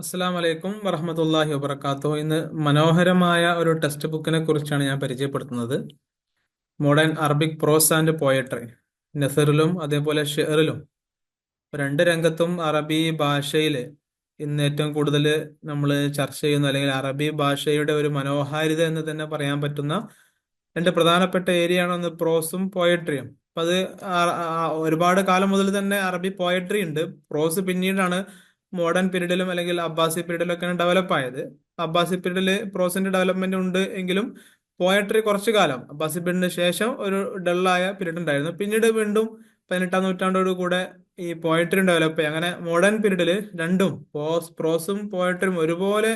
അസ്സാം വലൈക്കും വറഹമത്തല്ലാഹി വബർക്കാത്തു ഇന്ന് മനോഹരമായ ഒരു ടെക്സ്റ്റ് ബുക്കിനെ കുറിച്ചാണ് ഞാൻ പരിചയപ്പെടുത്തുന്നത്. Modern Arabic prose and poetry നെസറിലും അതേപോലെ ഷെറിലും. രണ്ട് രംഗത്തും അറബി ഭാഷയിൽ ഇന്ന് ഏറ്റവും കൂടുതൽ നമ്മൾ ചർച്ച ചെയ്യുന്ന അല്ലെങ്കിൽ അറബി ഭാഷയുടെ ഒരു മനോഹാരിത എന്ന് തന്നെ പറയാൻ പറ്റുന്ന രണ്ട് പ്രധാനപ്പെട്ട ഏരിയയാണ് ഒന്ന് പ്രോസും പോയട്രിയും. അപ്പൊ അത് ഒരുപാട് കാലം മുതൽ തന്നെ അറബി പോയട്രി ഉണ്ട്. പ്രോസ് പിന്നീടാണ് മോഡേൺ പീരീഡിലും അല്ലെങ്കിൽ അബ്ബാസി പീരീഡിലും ഒക്കെയാണ് ഡെവലപ്പ് ആയത് അബ്ബാസി പീരീഡിൽ പ്രോസിന്റെ ഡെവലപ്മെന്റ് ഉണ്ട് എങ്കിലും പോയട്രി കുറച്ചു കാലം. അബ്ബാസി പീരീഡിന് ശേഷം ഒരു ഡള്ളായ പീരീഡ് ഉണ്ടായിരുന്നു. പിന്നീട് വീണ്ടും പതിനെട്ടാം നൂറ്റാണ്ടോട് കൂടെ ഈ പോയട്രിയും ഡെവലപ്പ് ചെയ്യും അങ്ങനെ മോഡേൺ പീരീഡിൽ രണ്ടും പോസ് പ്രോസും പോയട്രിയും ഒരുപോലെ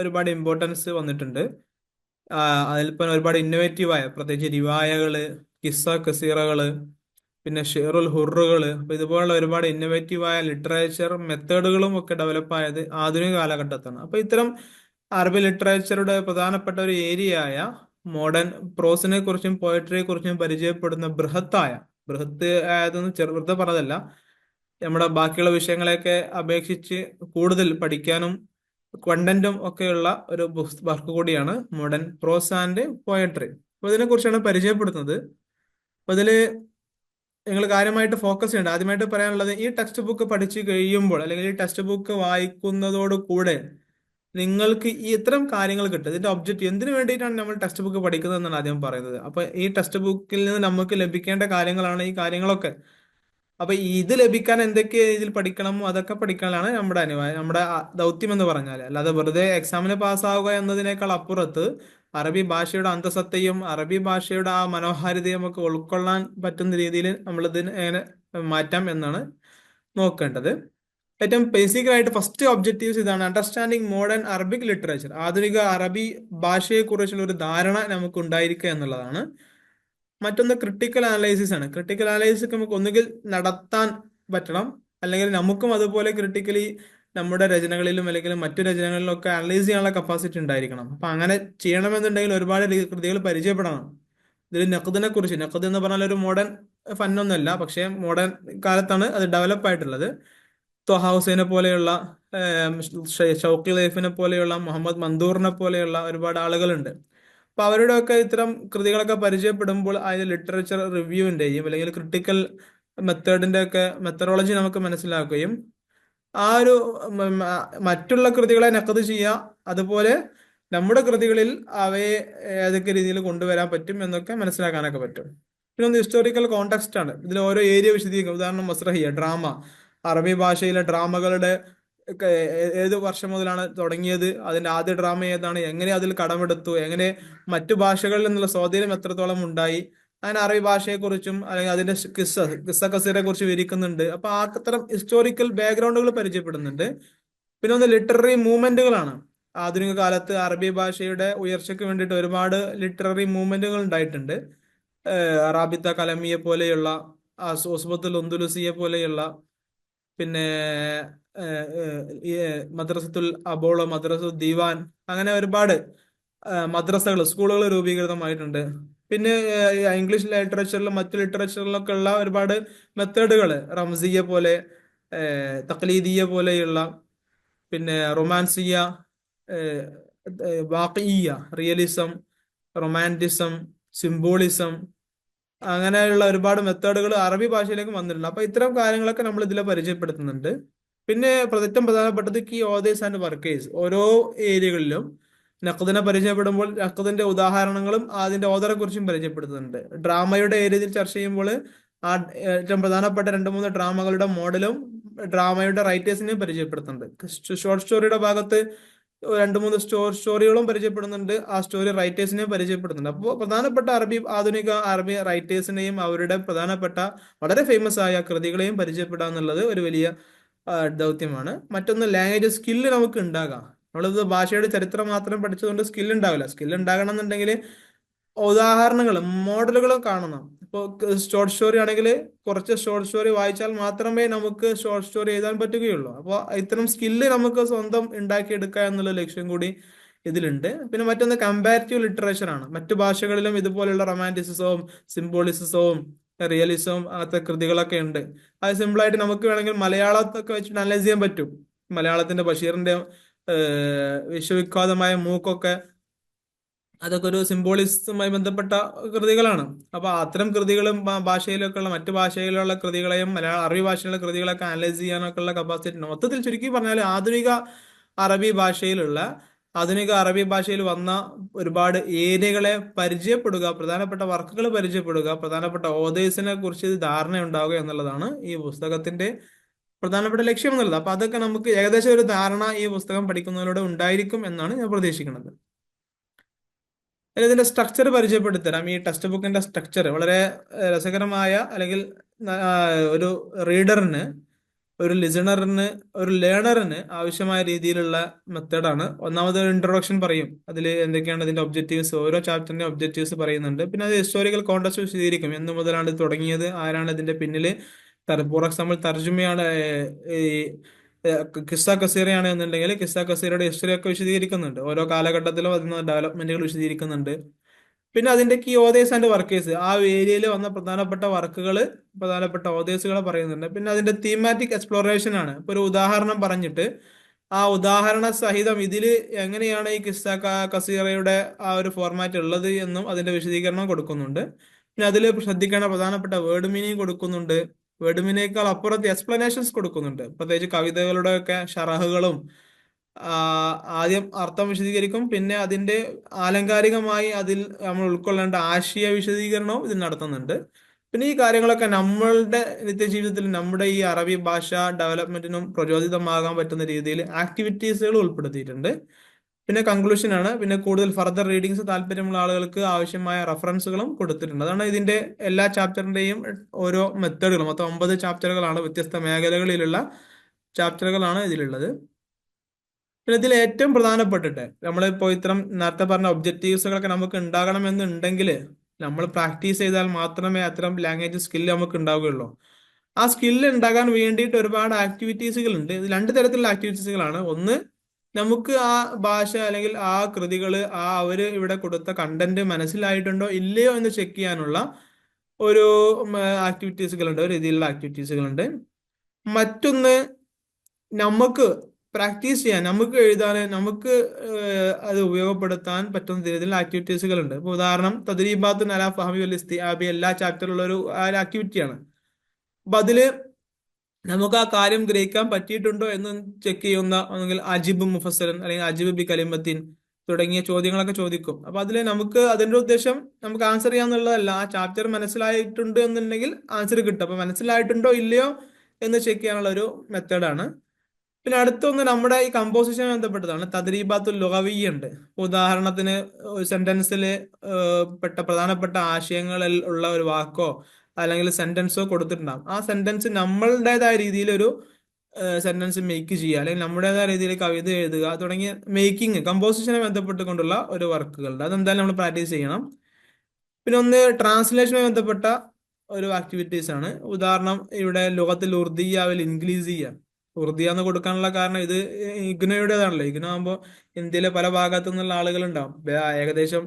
ഒരുപാട് ഇമ്പോർട്ടൻസ് വന്നിട്ടുണ്ട്. അതിൽ ഇപ്പം ഒരുപാട് ഇന്നോവേറ്റീവായ പ്രത്യേകിച്ച് റിവായകൾ കിസ്സ കസീറകൾ പിന്നെ ഷെയറുൽ ഹുറുകൾ അപ്പൊ ഇതുപോലുള്ള ഒരുപാട് ഇന്നോവേറ്റീവ് ആയ ലിറ്ററേച്ചർ മെത്തേഡുകളും ഒക്കെ ഡെവലപ്പ് ആയത് ആധുനിക കാലഘട്ടത്താണ്. അപ്പൊ ഇത്തരം അറബി ലിറ്ററേച്ചറുടെ പ്രധാനപ്പെട്ട ഒരു ഏരിയ ആയ മോഡേൺ പ്രോസിനെ കുറിച്ചും പോയട്രിയെ കുറിച്ചും പരിചയപ്പെടുന്ന ബൃഹത്തായ ബൃഹത്ത് ആയതൊന്നും ചെറുതെ പറഞ്ഞതല്ല. നമ്മുടെ ബാക്കിയുള്ള വിഷയങ്ങളെയൊക്കെ അപേക്ഷിച്ച് കൂടുതൽ പഠിക്കാനും കണ്ടന്റും ഒക്കെയുള്ള ഒരു വർക്ക് കൂടിയാണ് മോഡേൺ പ്രോസ് ആൻഡ് പോയട്രി ഇതിനെ കുറിച്ചാണ് പരിചയപ്പെടുത്തുന്നത്. അപ്പൊ ഇതിൽ നിങ്ങൾ കാര്യമായിട്ട് ഫോക്കസ് ചെയ്യേണ്ട. ആദ്യമായിട്ട് പറയാനുള്ളത് ഈ ടെക്സ്റ്റ് ബുക്ക് പഠിച്ചു കഴിയുമ്പോൾ അല്ലെങ്കിൽ ഈ ടെക്സ്റ്റ് ബുക്ക് വായിക്കുന്നതോട് കൂടെ നിങ്ങൾക്ക് ഈ ഇത്തരം കാര്യങ്ങൾ കിട്ടും. ഇതിന്റെ ഒബ്ജക്റ്റ് എന്തിനു വേണ്ടിയിട്ടാണ് നമ്മൾ ടെക്സ്റ്റ് ബുക്ക് പഠിക്കുന്നത് എന്നാണ് ആദ്യം പറയുന്നത്. അപ്പൊ ഈ ടെക്സ്റ്റ് ബുക്കിൽ നിന്ന് നമുക്ക് ലഭിക്കേണ്ട കാര്യങ്ങളാണ് ഈ കാര്യങ്ങളൊക്കെ. അപ്പൊ ഇത് ലഭിക്കാൻ എന്തൊക്കെ ഇതിൽ പഠിക്കണം അതൊക്കെ പഠിക്കാനാണ് നമ്മുടെ അനിവാര്യം നമ്മുടെ ദൗത്യം എന്ന് പറഞ്ഞാൽ അല്ലാതെ വെറുതെ എക്സാമിന് പാസ്സാവുക എന്നതിനേക്കാൾ അപ്പുറത്ത് അറബി ഭാഷയുടെ അന്തസത്തയും അറബി ഭാഷയുടെ ആ മനോഹാരിതയും ഒക്കെ ഉൾക്കൊള്ളാൻ പറ്റുന്ന രീതിയിൽ നമ്മൾ ഇതിനെ എങ്ങനെ മാറ്റാം എന്നാണ് നോക്കേണ്ടത്. ഏറ്റവും ബേസിക് ആയിട്ട് ഫസ്റ്റ് ഒബ്ജക്റ്റീവ്സ് ഇതാണ് അണ്ടർസ്റ്റാൻഡിങ് മോഡേൺ അറബിക് ലിറ്ററേച്ചർ ആധുനിക അറബി ഭാഷയെക്കുറിച്ചുള്ള ഒരു ധാരണ നമുക്ക് ഉണ്ടായിരിക്കുക എന്നുള്ളതാണ്. മറ്റൊന്ന് ക്രിട്ടിക്കൽ അനലൈസിസ് ആണ്. ക്രിട്ടിക്കൽ അനലൈസിസ് നമുക്ക് ഒന്നുകിൽ നടത്താൻ പറ്റണം അല്ലെങ്കിൽ നമുക്കും അതുപോലെ ക്രിട്ടിക്കലി നമ്മുടെ രചനകളിലും അല്ലെങ്കിൽ മറ്റു രചനകളിലും ഒക്കെ അനലൈസ് ചെയ്യാനുള്ള കപ്പാസിറ്റി ഉണ്ടായിരിക്കണം. അപ്പൊ അങ്ങനെ ചെയ്യണമെന്നുണ്ടെങ്കിൽ ഒരുപാട് കൃതികൾ പരിചയപ്പെടണം. ഇതിൽ നഖദിനെ കുറിച്ച് നഖദ് എന്ന് പറഞ്ഞാൽ ഒരു മോഡേൺ ഫന്നൊന്നുമല്ല പക്ഷേ മോഡേൺ കാലത്താണ് അത് ഡെവലപ്പ് ആയിട്ടുള്ളത്. ത്വഹ ഹുസൈനെ പോലെയുള്ള ഷൗക്കി ലൈഫിനെ പോലെയുള്ള മുഹമ്മദ് മന്ദൂറിനെ പോലെയുള്ള ഒരുപാട് ആളുകളുണ്ട്. അപ്പൊ അവരുടെയൊക്കെ ഇത്തരം കൃതികളൊക്കെ പരിചയപ്പെടുമ്പോൾ അതിന്റെ ലിറ്ററേച്ചർ റിവ്യൂവിന്റെയും അല്ലെങ്കിൽ ക്രിട്ടിക്കൽ മെത്തേഡിന്റെ ഒക്കെ മെത്തഡോളജി നമുക്ക് മനസ്സിലാക്കുകയും ആ ഒരു മറ്റുള്ള കൃതികളെ നക്കത് ചെയ്യുക അതുപോലെ നമ്മുടെ കൃതികളിൽ അവയെ ഏതൊക്കെ രീതിയിൽ കൊണ്ടുവരാൻ പറ്റും എന്നൊക്കെ മനസ്സിലാക്കാനൊക്കെ പറ്റും. പിന്നെ ഒന്ന് ഹിസ്റ്റോറിക്കൽ കോണ്ടെക്സ്റ്റ് ആണ്. ഇതിൽ ഓരോ ഏരിയ വിശദീകരിക്കും. ഉദാഹരണം മസ്രഹിയ ഡ്രാമ അറബി ഭാഷയിലെ ഡ്രാമകളുടെ ഏത് വർഷം മുതലാണ് തുടങ്ങിയത്? അതിന്റെ ആദ്യ ഡ്രാമ ഏതാണ്? എങ്ങനെ അതിൽ കടമെടുത്തു? എങ്ങനെ മറ്റു ഭാഷകളിൽ നിന്നുള്ള സ്വാധീനം എത്രത്തോളം ഉണ്ടായി? അങ്ങനെ അറബി ഭാഷയെക്കുറിച്ചും അല്ലെങ്കിൽ അതിന്റെ കിസ്സ കിസ്സ കസീറെ കുറിച്ച് വിവരിക്കുന്നുണ്ട്. അപ്പൊ അത്തരം ഹിസ്റ്റോറിക്കൽ ബാക്ക്ഗ്രൗണ്ടുകൾ പരിചയപ്പെടുന്നുണ്ട്. പിന്നെ ഒന്ന് ലിറ്റററി മൂവ്മെന്റുകളാണ് ആധുനിക കാലത്ത് അറബി ഭാഷയുടെ ഉയർച്ചയ്ക്ക് വേണ്ടിയിട്ട് ഒരുപാട് ലിറ്റററി മൂവ്മെന്റുകൾ ഉണ്ടായിട്ടുണ്ട്. റാബിത്ത കലമിയെ പോലെയുള്ള ഓസ്ബത്തുൽ ഒന്തുലുസിയെ പോലെയുള്ള പിന്നെ മദ്രസത്തുൽ അബോളോ മദ്രസ ദീവാൻ അങ്ങനെ ഒരുപാട് മദ്രസകൾ സ്കൂളുകൾ രൂപീകൃതമായിട്ടുണ്ട്. പിന്നെ ഇംഗ്ലീഷ് ലിറ്ററേച്ചറിലും മറ്റു ലിറ്ററേച്ചറിലൊക്കെ ഉള്ള ഒരുപാട് മെത്തേഡുകൾ റംസിയ പോലെ തക്ലീദിയ പോലെയുള്ള പിന്നെ റൊമാൻസിയ ഏഹ്, റിയലിസം റൊമാന്റിസം സിംബോളിസം അങ്ങനെയുള്ള ഒരുപാട് മെത്തേഡുകൾ അറബി ഭാഷയിലേക്ക് വന്നിട്ടുണ്ട്. അപ്പൊ ഇത്തരം കാര്യങ്ങളൊക്കെ നമ്മൾ ഇതിൽ പരിചയപ്പെടുത്തുന്നുണ്ട്. പിന്നെ ഏറ്റവും പ്രധാനപ്പെട്ടത് കീ ഓതേഴ്സ് ആൻഡ് വർക്കേഴ്സ്. ഓരോ ഏരിയകളിലും നഖദിനെ പരിചയപ്പെടുമ്പോൾ നഖദിന്റെ ഉദാഹരണങ്ങളും അതിന്റെ ഓതറെ കുറിച്ചും പരിചയപ്പെടുത്തുന്നുണ്ട്. ഡ്രാമയുടെ ഏരിയയിൽ ചർച്ച ചെയ്യുമ്പോൾ ആ ഏറ്റവും പ്രധാനപ്പെട്ട രണ്ട് മൂന്ന് ഡ്രാമകളുടെ മോഡലും ഡ്രാമയുടെ റൈറ്റേഴ്സിനെയും പരിചയപ്പെടുത്തുന്നുണ്ട്. ഷോർട്ട് സ്റ്റോറിയുടെ ഭാഗത്ത് രണ്ട് മൂന്ന് സ്റ്റോ സ്റ്റോറികളും പരിചയപ്പെടുന്നുണ്ട്. ആ സ്റ്റോറി റൈറ്റേഴ്സിനെയും പരിചയപ്പെടുന്നുണ്ട് അപ്പോൾ പ്രധാനപ്പെട്ട അറബി ആധുനിക അറബി റൈറ്റേഴ്സിനെയും അവരുടെ പ്രധാനപ്പെട്ട വളരെ ഫേമസ് ആയ കൃതികളെയും പരിചയപ്പെടുക എന്നുള്ളത് ഒരു വലിയ ദൗത്യമാണ്. മറ്റൊന്ന് ലാംഗ്വേജ് സ്കില്ല് നമുക്ക് ഉണ്ടാകാം. നമ്മളിത് ഭാഷയുടെ ചരിത്രം മാത്രം പഠിച്ചതുകൊണ്ട് സ്കിൽ ഉണ്ടാവില്ല. സ്കിൽ ഉണ്ടാകണം എന്നുണ്ടെങ്കിൽ ഉദാഹരണങ്ങൾ മോഡലുകളും കാണണം ഇപ്പോൾ ഷോർട്ട് സ്റ്റോറി ആണെങ്കിൽ കുറച്ച് ഷോർട്ട് സ്റ്റോറി വായിച്ചാൽ മാത്രമേ നമുക്ക് ഷോർട്ട് സ്റ്റോറി എഴുതാൻ പറ്റുകയുള്ളൂ. അപ്പോൾ ഇത്തരം സ്കില്ല് നമുക്ക് സ്വന്തം ഉണ്ടാക്കിയെടുക്കുക എന്നുള്ള ലക്ഷ്യം കൂടി ഇതിലുണ്ട്. പിന്നെ മറ്റൊന്ന് കമ്പാരിറ്റീവ് ലിറ്ററേച്ചർ ആണ്. മറ്റു ഭാഷകളിലും ഇതുപോലെയുള്ള റൊമാന്റിസിസവും സിംബോളിസിസവും റിയലിസവും അങ്ങനത്തെ കൃതികളൊക്കെ ഉണ്ട്. അത് സിമ്പിളായിട്ട് നമുക്ക് വേണമെങ്കിൽ മലയാളത്തൊക്കെ വെച്ചിട്ട് അനലൈസ് ചെയ്യാൻ പറ്റും. മലയാളത്തിന്റെ ബഷീറിന്റെ വിശ്വവിഖ്യാതമായ മൂക്കൊക്കെ അതൊക്കെ ഒരു സിംബോളിസവുമായി ബന്ധപ്പെട്ട കൃതികളാണ്. അപ്പൊ അത്തരം കൃതികളും ഭാഷയിലൊക്കെ ഉള്ള മറ്റു ഭാഷയിലുള്ള കൃതികളെയും മലയാള അറബി ഭാഷയിലുള്ള കൃതികളൊക്കെ അനലൈസ് ചെയ്യാനൊക്കെ ഉള്ള കപ്പാസിറ്റി മൊത്തത്തിൽ ചുരുക്കി പറഞ്ഞാൽ ആധുനിക അറബി ഭാഷയിലുള്ള ആധുനിക അറബി ഭാഷയിൽ വന്ന ഒരുപാട് ഏരിയകളെ പരിചയപ്പെടുക പ്രധാനപ്പെട്ട വർക്കുകൾ പരിചയപ്പെടുക പ്രധാനപ്പെട്ട ഓതേഴ്സിനെ കുറിച്ച് ധാരണ ഉണ്ടാവുക എന്നുള്ളതാണ് ഈ പുസ്തകത്തിന്റെ പ്രധാനപ്പെട്ട ലക്ഷ്യം എന്നുള്ളത് അപ്പൊ അതൊക്കെ നമുക്ക് ഏകദേശം ഒരു ധാരണ ഈ പുസ്തകം പഠിക്കുന്നതിലൂടെ ഉണ്ടായിരിക്കും എന്നാണ് ഞാൻ പ്രതീക്ഷിക്കുന്നത്. ഇതിന്റെ സ്ട്രക്ചർ പരിചയപ്പെടുത്തരാം. ഈ ടെക്സ്റ്റ് ബുക്കിന്റെ സ്ട്രക്ചർ വളരെ രസകരമായ അല്ലെങ്കിൽ ഒരു റീഡറിന് ഒരു ലിസണറിന് ഒരു ലേണറിന് ആവശ്യമായ രീതിയിലുള്ള മെത്തേഡാണ് ഒന്നാമത് ഇൻട്രൊഡക്ഷൻ പറയും. അതിൽ എന്തൊക്കെയാണ് ഇതിന്റെ ഒബ്ജക്റ്റീവ്സ് ഓരോ ചാപ്റ്ററിന്റെ ഒബ്ജക്റ്റീവ്സ് പറയുന്നുണ്ട്. പിന്നെ അത് ഹിസ്റ്റോറിക്കൽ കോണ്ടസ്റ്റ് വിശദീകരിക്കും. എന്ന് മുതലാണ് തുടങ്ങിയത്? ആരാണ് ഇതിന്റെ പിന്നിൽ ഫോർ എക്സാമ്പിൾ ഈ കിസ്സ കസീറയാണ് എന്നുണ്ടെങ്കിൽ കിസ്സ കസീറയുടെ ഹിസ്റ്ററി ഒക്കെ വിശദീകരിക്കുന്നുണ്ട്. ഓരോ കാലഘട്ടത്തിലും അതിന് ഡെവലപ്മെന്റുകൾ വിശദീകരിക്കുന്നുണ്ട്. പിന്നെ അതിന്റെ കീ ഓതേഴ്സ് ആൻഡ് വർക്കേഴ്സ് ആ ഏരിയയിൽ വന്ന പ്രധാനപ്പെട്ട വർക്കുകൾ പ്രധാനപ്പെട്ട ഓതേഴ്സുകളെ പറയുന്നുണ്ട്. പിന്നെ അതിന്റെ തീമാറ്റിക് എക്സ്പ്ലോറേഷൻ ആണ്. ഇപ്പൊ ഒരു ഉദാഹരണം പറഞ്ഞിട്ട് ആ ഉദാഹരണ സഹിതം ഇതിൽ എങ്ങനെയാണ് ഈ കിസ്സ കസീറയുടെ ആ ഒരു ഫോർമാറ്റ് ഉള്ളത് എന്നും അതിന്റെ വിശദീകരണം കൊടുക്കുന്നുണ്ട്. പിന്നെ അതിൽ ശ്രദ്ധിക്കേണ്ട പ്രധാനപ്പെട്ട വേർഡ് മീനിങ് കൊടുക്കുന്നുണ്ട്. വേർഡ് മീനിനേക്കാൾ അപ്പുറത്ത് എക്സ്പ്ലനേഷൻസ് കൊടുക്കുന്നുണ്ട്. പ്രത്യേകിച്ച് കവിതകളുടെ ഒക്കെ ഷറഹുകളും ആദ്യം അർത്ഥം വിശദീകരിക്കും പിന്നെ അതിന്റെ ആലങ്കാരികമായി അതിൽ നമ്മൾ ഉൾക്കൊള്ളേണ്ട ആശയ വിശദീകരണവും ഇതിൽ നടത്തുന്നുണ്ട്. പിന്നെ ഈ കാര്യങ്ങളൊക്കെ നമ്മളുടെ നിത്യജീവിതത്തിൽ നമ്മുടെ ഈ അറബി ഭാഷ ഡെവലപ്മെന്റിനും പ്രചോദിതമാകാൻ പറ്റുന്ന രീതിയിൽ ആക്ടിവിറ്റീസുകൾ ഉൾപ്പെടുത്തിയിട്ടുണ്ട്. പിന്നെ കൺക്ലൂഷൻ ആണ്. പിന്നെ കൂടുതൽ ഫർദർ റീഡിങ്സ് താല്പര്യമുള്ള ആളുകൾക്ക് ആവശ്യമായ റെഫറൻസുകളും കൊടുത്തിട്ടുണ്ട്. അതാണ് ഇതിന്റെ എല്ലാ ചാപ്റ്ററിന്റെയും ഓരോ മെത്തേഡുകളും മൊത്തം ഒമ്പത് ചാപ്റ്ററുകളാണ് വ്യത്യസ്ത മേഖലകളിലുള്ള ചാപ്റ്ററുകളാണ് ഇതിലുള്ളത്. പിന്നെ ഇതിൽ ഏറ്റവും പ്രധാനപ്പെട്ടിട്ട് നമ്മളിപ്പോൾ ഇത്തരം നേരത്തെ പറഞ്ഞ ഒബ്ജക്റ്റീവ്സുകളൊക്കെ നമുക്ക് ഉണ്ടാകണമെന്നുണ്ടെങ്കിൽ നമ്മൾ പ്രാക്ടീസ് ചെയ്താൽ മാത്രമേ അത്തരം ലാംഗ്വേജ് സ്കില്ല് നമുക്ക് ഉണ്ടാവുകയുള്ളൂ. ആ സ്കില്ല് ഉണ്ടാകാൻ വേണ്ടിയിട്ട് ഒരുപാട് ആക്ടിവിറ്റീസുകൾ ഉണ്ട് ഇത് രണ്ട് തരത്തിലുള്ള ആക്ടിവിറ്റീസുകളാണ് ഒന്ന് നമുക്ക് ആ ഭാഷ അല്ലെങ്കിൽ ആ കൃതികൾ ആ അവർ ഇവിടെ കൊടുത്ത കണ്ടന്റ് മനസ്സിലായിട്ടുണ്ടോ ഇല്ലയോ എന്ന് ചെക്ക് ചെയ്യാനുള്ള ഒരു ആക്ടിവിറ്റീസുകളുണ്ട് ഒരു രീതിയിലുള്ള ആക്ടിവിറ്റീസുകളുണ്ട് മറ്റൊന്ന് നമുക്ക് പ്രാക്ടീസ് ചെയ്യാൻ നമുക്ക് എഴുതാൻ നമുക്ക് അത് ഉപയോഗപ്പെടുത്താൻ പറ്റുന്ന രീതിയിലുള്ള ആക്ടിവിറ്റീസുകൾ ഉണ്ട് ഇപ്പൊ ഉദാഹരണം തദ്രീബാത്ത് നല ഫഹമി വൽ ഇസ്തിആബി എല്ലാ ചാപ്റ്ററിലുള്ള ഒരു ആക്ടിവിറ്റിയാണ് അപ്പൊ അതിൽ നമുക്ക് ആ കാര്യം ഗ്രഹിക്കാൻ പറ്റിയിട്ടുണ്ടോ എന്ന് ചെക്ക് ചെയ്യുന്ന അല്ലെങ്കിൽ അജിബ് മുഫസ്സലൻ അല്ലെങ്കിൽ അജിബ് ബി കലിമത്തിൻ തുടങ്ങിയ ചോദ്യങ്ങളൊക്കെ ചോദിക്കും. അപ്പൊ അതിൽ നമുക്ക് അതിന്റെ ഉദ്ദേശം നമുക്ക് ആൻസർ ചെയ്യാന്നുള്ളതല്ല. ആ ചാപ്റ്റർ മനസ്സിലായിട്ടുണ്ട് എന്നുണ്ടെങ്കിൽ ആൻസർ കിട്ടും. അപ്പൊ മനസ്സിലായിട്ടുണ്ടോ ഇല്ലയോ എന്ന് ചെക്ക് ചെയ്യാനുള്ള ഒരു മെത്തേഡാണ് പിന്നെ അടുത്തൊന്ന് നമ്മുടെ ഈ കമ്പോസിഷൻ ബന്ധപ്പെട്ടതാണ്. തദ്രീബാത്തുൽ ലുഗവിയ്യ ഉണ്ട്. ഉദാഹരണത്തിന് സെന്റൻസിൽ പെട്ട പ്രധാനപ്പെട്ട ആശയങ്ങളിൽ ഉള്ള ഒരു വാക്കോ അല്ലെങ്കിൽ സെന്റൻസോ കൊടുത്തിട്ടുണ്ടാകും ആ സെന്റൻസ് നമ്മളുടേതായ രീതിയിൽ ഒരു സെന്റൻസ് മേക്ക് ചെയ്യുക. അല്ലെങ്കിൽ നമ്മുടേതായ രീതിയിൽ കവിത എഴുതുക തുടങ്ങിയ മേക്കിംഗ് കമ്പോസിഷനെ ബന്ധപ്പെട്ടുകൊണ്ടുള്ള ഒരു വർക്കുകളുണ്ട് അതെന്തായാലും നമ്മൾ പ്രാക്ടീസ് ചെയ്യണം. പിന്നെ ഒന്ന് ട്രാൻസ്ലേഷനുമായി ബന്ധപ്പെട്ട ഒരു ആക്ടിവിറ്റീസ് ആണ്. ഉദാഹരണം ഇവിടെ ലോകത്തിൽ ഉർദിയാവിൽ ഇംഗ്ലീസിയ ഉറുദിയ എന്ന് കൊടുക്കാനുള്ള കാരണം ഇത് ഇഗ്നോയുടേതാണല്ലോ. ഇഗ്നോ ആകുമ്പോൾ ഇന്ത്യയിലെ പല ഭാഗത്തു നിന്നുള്ള ആളുകൾ ഉണ്ടാവും ഏകദേശം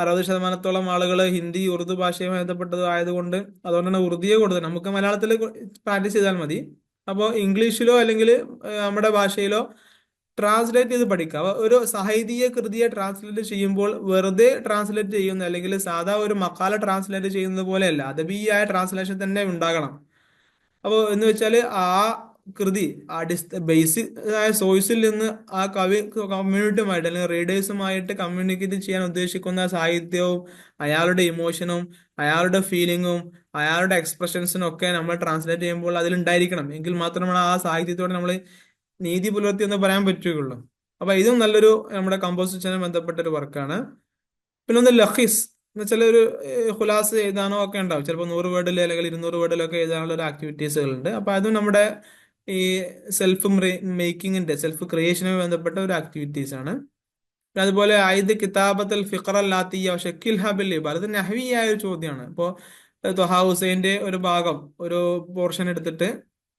അറുപത് ശതമാനത്തോളം ആളുകൾ ഹിന്ദി ഉറുദു ഭാഷയുമായി ബന്ധപ്പെട്ടത് ആയതുകൊണ്ട് അതുകൊണ്ടാണ് ഉറുദിയെ കൊടുത്തത്. നമുക്ക് മലയാളത്തിൽ പ്രാക്ടീസ് ചെയ്താൽ മതി. അപ്പോൾ ഇംഗ്ലീഷിലോ അല്ലെങ്കിൽ നമ്മുടെ ഭാഷയിലോ ട്രാൻസ്ലേറ്റ് ചെയ്ത് പഠിക്കുക. ഒരു സാഹിതീയ കൃതിയെ ട്രാൻസ്ലേറ്റ് ചെയ്യുമ്പോൾ വെറുതെ ട്രാൻസ്ലേറ്റ് ചെയ്യുന്ന അല്ലെങ്കിൽ സാധാ ഒരു മക്കാല ട്രാൻസ്ലേറ്റ് ചെയ്യുന്നത് പോലെയല്ല അദബീയായ ട്രാൻസ്ലേഷൻ തന്നെ ഉണ്ടാകണം. അപ്പോൾ എന്ന് വെച്ചാൽ ആ കൃതി അടിസ്ഥ ബേസിക് സോഴ്സിൽ നിന്ന് ആ കവി കമ്മ്യൂണിറ്റിയുമായിട്ട് അല്ലെങ്കിൽ റീഡേഴ്സുമായിട്ട് കമ്മ്യൂണിക്കേറ്റ് ചെയ്യാൻ ഉദ്ദേശിക്കുന്ന സാഹിത്യവും അയാളുടെ ഇമോഷനും അയാളുടെ ഫീലിങ്ങും അയാളുടെ എക്സ്പ്രഷൻസിനും ഒക്കെ നമ്മൾ ട്രാൻസ്ലേറ്റ് ചെയ്യുമ്പോൾ അതിലുണ്ടായിരിക്കണം എങ്കിൽ മാത്രമാണ് ആ സാഹിത്യത്തോടെ നമ്മൾ നീതി പുലർത്തി എന്ന് പറയാൻ പറ്റുകയുള്ളൂ. അപ്പൊ ഇതും നല്ലൊരു നമ്മുടെ കമ്പോസിഷനെ ബന്ധപ്പെട്ട ഒരു വർക്കാണ് പിന്നെ ഒന്ന് ലഹീസ് എന്ന് വെച്ചാൽ ഒരു ഹുലാസ് എഴുതാനോ ഒക്കെ ഉണ്ടാവും. ചിലപ്പോൾ നൂറ് വേർഡിൽ അല്ലെങ്കിൽ ഇരുന്നൂറ് വേർഡിലൊക്കെ എഴുതാനുള്ള ഒരു ആക്ടിവിറ്റീസുകളുണ്ട് അപ്പൊ അതും നമ്മുടെ ഈ സെൽഫ് മേക്കിങ്ങിന്റെ സെൽഫ് ക്രിയേഷനുമായി ബന്ധപ്പെട്ട ഒരു ആക്ടിവിറ്റീസ് ആണ്. അതുപോലെ അതുപോലെ ആയത് കിതാബത്തൽ ഫിഖർ അല്ലാത്തിയ ഷക്കിൽ ഹബിൽ അത് നഹവിയായ ഒരു ചോദ്യമാണ്. ഇപ്പോൾ തൊഹാ ഹുസൈന്റെ ഒരു ഭാഗം ഒരു പോർഷൻ എടുത്തിട്ട്